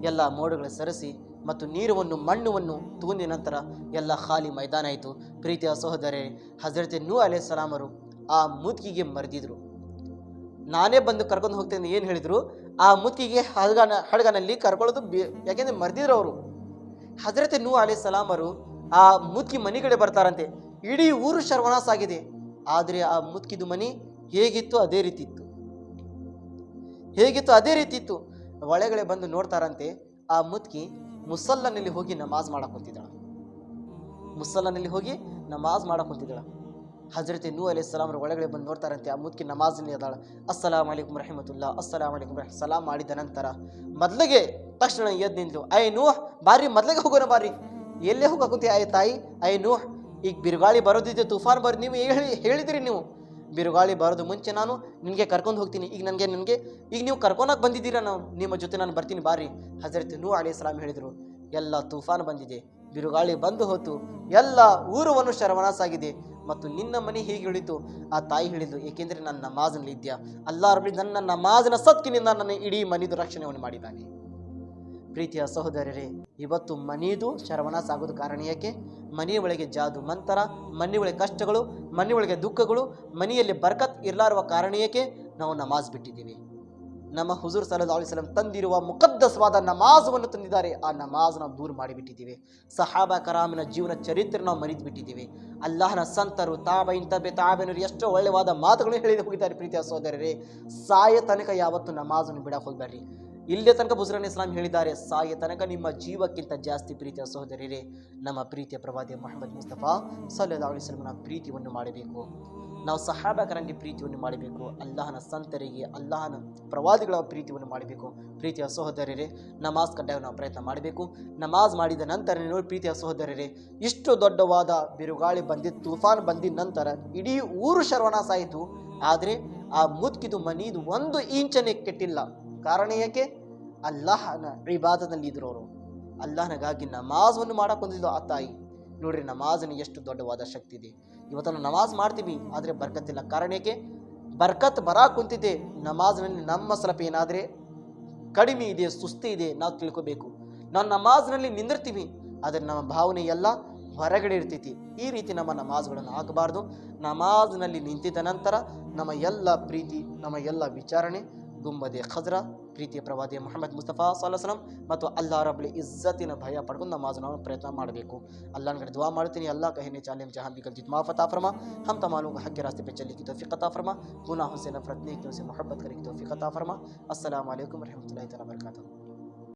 ಎಲ್ಲ ಮೋಡಗಳು ಸರಿಸಿ ಮತ್ತು ನೀರುವನ್ನು, ಮಣ್ಣುವನ್ನು ತಗೊಂಡಿದ ನಂತರ ಎಲ್ಲ ಖಾಲಿ ಮೈದಾನ ಆಯಿತು. ಪ್ರೀತಿಯ ಸಹೋದರೇ ಹಜರತೆ ನೂ ಅಲೇ ಸಲಾಮರು ಆ ಮುದುಕಿಗೆ ಮರೆದಿದ್ರು. ನಾನೇ ಬಂದು ಕರ್ಕೊಂಡು ಹೋಗ್ತೇನೆ ಏನು ಹೇಳಿದ್ರು, ಆ ಮುತ್ತಿಗೆ ಹಡಗನ ಹಡಗನಲ್ಲಿ ಕರ್ಕೊಳ್ಳೋದು ಬಿ- ಯಾಕೆಂದರೆ ಮರ್ದಿದ್ರು ಅವರು. ಹಜರತೆ ನೂ ಅಲೆ ಸಲಾಮರು ಆ ಮುತ್ಕಿ ಮನೆ ಕಡೆ ಬರ್ತಾರಂತೆ. ಇಡೀ ಊರು ಸರ್ವನಾಶ ಆಗಿದೆ. ಆದರೆ ಆ ಮುತ್ಕಿದು ಮನೆ ಹೇಗಿತ್ತು ಅದೇ ರೀತಿ ಇತ್ತು. ಹೇಗಿತ್ತು ಅದೇ ರೀತಿ ಇತ್ತು. ಒಳಗಡೆ ಬಂದು ನೋಡ್ತಾರಂತೆ, ಆ ಮುತ್ಕಿ ಮುಸಲ್ಲನಲ್ಲಿ ಹೋಗಿ ನಮಾಜ್ ಮಾಡಕ್ ಕುಂತಿದ್ದಾಳೆ. ಮುಸಲ್ಲನಲ್ಲಿ ಹೋಗಿ ನಮಾಜ್ ಮಾಡಕ್ ಕುಂತಿದ್ದಾಳ. ಹಜರತೆ ನೂ ಅಲಿ ಸಲಾಮ್ರ ಒಳಗಡೆ ಬಂದು ನೋಡ್ತಾರಂತೆ, ಆ ಮುದ್ಕಿ ನಮಾಜ್ನಲ್ಲಿ ಅದಾಳ. ಅಸ್ಸಲಾಮ್ ಅಲೈಕುಮ್ ರಹಮತುಲ್ಲಾ, ಅಸ್ಸಲಾಮ್ ಅಲೈಕುಮ್ ರಹ ಸಲಾಮ್ ಮಾಡಿದ ನಂತರ ಮೊದಲಿಗೆ ತಕ್ಷಣ ಎದ್ದು ನಿಂತು ಐ ನೂ ಬಾರಿ ಮೊದಲಿಗೆ ಹೋಗೋಣ ಬಾರಿ ಎಲ್ಲೇ ಹೋಗ ಕುಂತಿ ಆಯ್ ತಾಯಿ? ಐ ನೂ ಈಗ ಬಿರುಗಾಳಿ ಬರೋದಿದೆ, ತುಫಾನ್ ಬರೋದು ನೀವು ಹೇಳಿ, ಹೇಳಿದಿರಿ ನೀವು. ಬಿರುಗಾಳಿ ಬರೋದು ಮುಂಚೆ ನಾನು, ನಿನಗೆ ಕರ್ಕೊಂಡು ಹೋಗ್ತೀನಿ. ಈಗ ನನಗೆ ನನಗೆ, ಈಗ ನೀವು ಕರ್ಕೊಂಡೋಗಿ ಬಂದಿದ್ದೀರಾ ನಾವು? ನಿಮ್ಮ ಜೊತೆ ನಾನು ಬರ್ತೀನಿ ಬಾರಿ ಹಜರತ್ ನೂ ಅಲಿ ಹೇಳಿದರು. ಎಲ್ಲ ತುಫಾನ್ ಬಂದಿದೆ. ಬಿರುಗಾಳಿ ಬಂದು ಹೋತು. ಎಲ್ಲ ಊರುವನ್ನು ಶರವಣಾಸಾಗಿದೆ ಮತ್ತು ನಿನ್ನ ಮನೆ ಹೇಗೆ ಹೇಳಿತು. ಆ ತಾಯಿ ಹೇಳಿದ್ದು ಏಕೆಂದರೆ ನನ್ನ ನಮಾಜ್ನಲ್ಲಿ ಇದ್ಯಾ ಅಲ್ಲಾ ರಬ್ಬಿ ನನ್ನ ನಮಾಜ್ನ ಸತ್ಕಿನಿಂದ ನನ್ನ ಇಡೀ ಮನಿದು ರಕ್ಷಣೆಯನ್ನು ಮಾಡಿದ್ದಾನೆ. ಪ್ರೀತಿಯ ಸಹೋದರರೇ, ಇವತ್ತು ಮನೆಯದು ಶರವಣ ಸಾಗೋದು ಕಾರಣ ಯಾಕೆ? ಮನೆಯ ಒಳಗೆ ಜಾದು ಮಂತರ, ಮನೆ ಒಳಗೆ ಕಷ್ಟಗಳು, ಮನೆ ಒಳಗೆ ದುಃಖಗಳು, ಮನೆಯಲ್ಲಿ ಬರ್ಕತ್ ಇರಲಾರುವ ಕಾರಣ ಏಕೆ ನಾವು ನಮಾಜ್ ಬಿಟ್ಟಿದ್ದೀವಿ. ನಮ್ಮ ಹುಜೂರ್ ಸಲ್ಲಾ ಅಲಿಸ್ಲಂ ತಂದಿರುವ ಮುಕದ್ದಸವಾದ ನಮಾಜವನ್ನು ತಂದಿದ್ದಾರೆ. ಆ ನಮಾಜ್ ನಾವು ದೂರ ಮಾಡಿಬಿಟ್ಟಿದ್ದೀವಿ. ಸಹಾಬಾ ಕರಾಮಿನ ಜೀವನ ಚರಿತ್ರೆ ನಾವು ಮರಿದು ಬಿಟ್ಟಿದ್ದೀವಿ ಅಲ್ಲಾಹನ ಸಂತರು, ತಾಬೈನ್, ತಬೆ, ತಾಬೆನರು ಎಷ್ಟೋ ಒಳ್ಳೆಯವಾದ ಮಾತುಗಳನ್ನು ಹೇಳಿದ ಹೋಗಿದ್ದಾರೆ ಪ್ರೀತಿಯ ಸಹೋದರರೇ. ಸಾಯ ತನಕ ಯಾವತ್ತು ನಮಾಜನ್ನು ಬಿಡಕ್ಕೆ ಹೋಗಬೇಡ್ರಿ. ಇಲ್ಲೇ ತನಕ ಬುಸ್ರನ್ ಇಸ್ಲಾಂ ಹೇಳಿದ್ದಾರೆ, ಸಾಯ ತನಕ ನಿಮ್ಮ ಜೀವಕ್ಕಿಂತ ಜಾಸ್ತಿ ಪ್ರೀತಿಯ ಸಹೋದರಿರೇ. ನಮ್ಮ ಪ್ರೀತಿಯ ಪ್ರವಾದಿ ಮೊಹಮ್ಮದ್ ಮುಸ್ತಫಾ ಸಲ್ಲಾ ಅಲಿಸ್ಲಮ್ನ ಪ್ರೀತಿಯನ್ನು ಮಾಡಬೇಕು. ನಾವು ಸಹಾಬಕರಲ್ಲಿ ಪ್ರೀತಿಯನ್ನು ಮಾಡಬೇಕು, ಅಲ್ಲಾಹನ ಸಂತರಿಗೆ, ಅಲ್ಲಾಹನ ಪ್ರವಾದಿಗಳ ಪ್ರೀತಿಯನ್ನು ಮಾಡಬೇಕು. ಪ್ರೀತಿಯ ಸಹೋದರರೇ, ನಮಾಜ್ ಕಡ್ಡಾಯ ನಾವು ಪ್ರಯತ್ನ ಮಾಡಬೇಕು. ನಮಾಜ್ ಮಾಡಿದ ನಂತರ ನೋಡಿ ಪ್ರೀತಿಯ ಸಹೋದರರೇ, ಇಷ್ಟು ದೊಡ್ಡವಾದ ಬಿರುಗಾಳಿ ಬಂದಿದ್ದು ತೂಫಾನ್ ಬಂದಿದ ನಂತರ ಇಡೀ ಊರು ಶರವಣ ಆಯಿತು ಆದರೆ ಆ ಮುದ್ಕಿದು ಮನೀದು ಒಂದು ಇಂಚನೆ ಕೆಟ್ಟಿಲ್ಲ. ಕಾರಣ ಏಕೆ? ಅಲ್ಲಾಹನ ಇಬಾದದಲ್ಲಿ ಇದ್ರು ಅವರು ಅಲ್ಲಾಹನಗಾಗಿ ನಮಾಜನ್ನು ಮಾಡಕ್ಕೆ ಹೊಂದಿದ್ದು ಆ ತಾಯಿ. ನೋಡ್ರಿ, ನಮಾಜನ ಎಷ್ಟು ದೊಡ್ಡವಾದ ಶಕ್ತಿ ಇದೆ. ಇವತ್ತನ್ನು ನಮಾಜ್ ಮಾಡ್ತೀವಿ, ಆದರೆ ಬರ್ಕತ್ತಿಲ್ಲ. ಕಾರಣ ಏಕೆ? ಬರ್ಕತ್ ಬರಾ ಕುಂತಿದೆ ನಮಾಜ್ನಲ್ಲಿ ನಮ್ಮ ಸ್ವಲ್ಪ ಏನಾದರೆ ಕಡಿಮೆ ಇದೆ, ಸುಸ್ತಿ ಇದೆ, ನಾವು ತಿಳ್ಕೋಬೇಕು. ನಾವು ನಮಾಜ್ನಲ್ಲಿ ನಿಂದಿರ್ತೀವಿ, ಆದರೆ ನಮ್ಮ ಭಾವನೆ ಎಲ್ಲ ಹೊರಗಡೆ ಇರ್ತೈತಿ. ಈ ರೀತಿ ನಮ್ಮ ನಮಾಜ್ಗಳನ್ನು ಹಾಕಬಾರ್ದು. ನಮಾಜ್ನಲ್ಲಿ ನಿಂತಿದ ನಂತರ ನಮ್ಮ ಎಲ್ಲ ಪ್ರೀತಿ, ನಮ್ಮ ಎಲ್ಲ ವಿಚಾರಣೆ ಗುಂಬದೆ, ಖಜ್ರ. ಪ್ರೀತಿಯ ಪ್ರವಾದಿ ಮೊಹಮ್ಮದ್ ಮುಸ್ತಫಾ ಸಾಲಸಲಂ ಮತ್ತು ಅಲ್ಲಾ ರಬ್ಲಿ ಇಜ್ಜತಿನ ಭಯ ಪಡ್ಕೊಂಡು ನಮಾಜ್ ನಾವು ಪ್ರಯತ್ನ ಮಾಡಬೇಕು. اللہ ಕಡೆ ದುವಾ ಮಾಡ್ತೀನಿ. اللہ کہنے ಚಾಲಿಮ್ جہاں بھی غلطی معاف عطا فرما ہم تمام کو حق کے راستے پہ چلے کی توفیق عطا فرما گناہوں سے نفرت نیکیوں سے محبت کریں کی توفیق عطا فرما السلام علیکم ورحمۃ اللہ وبرکاتہ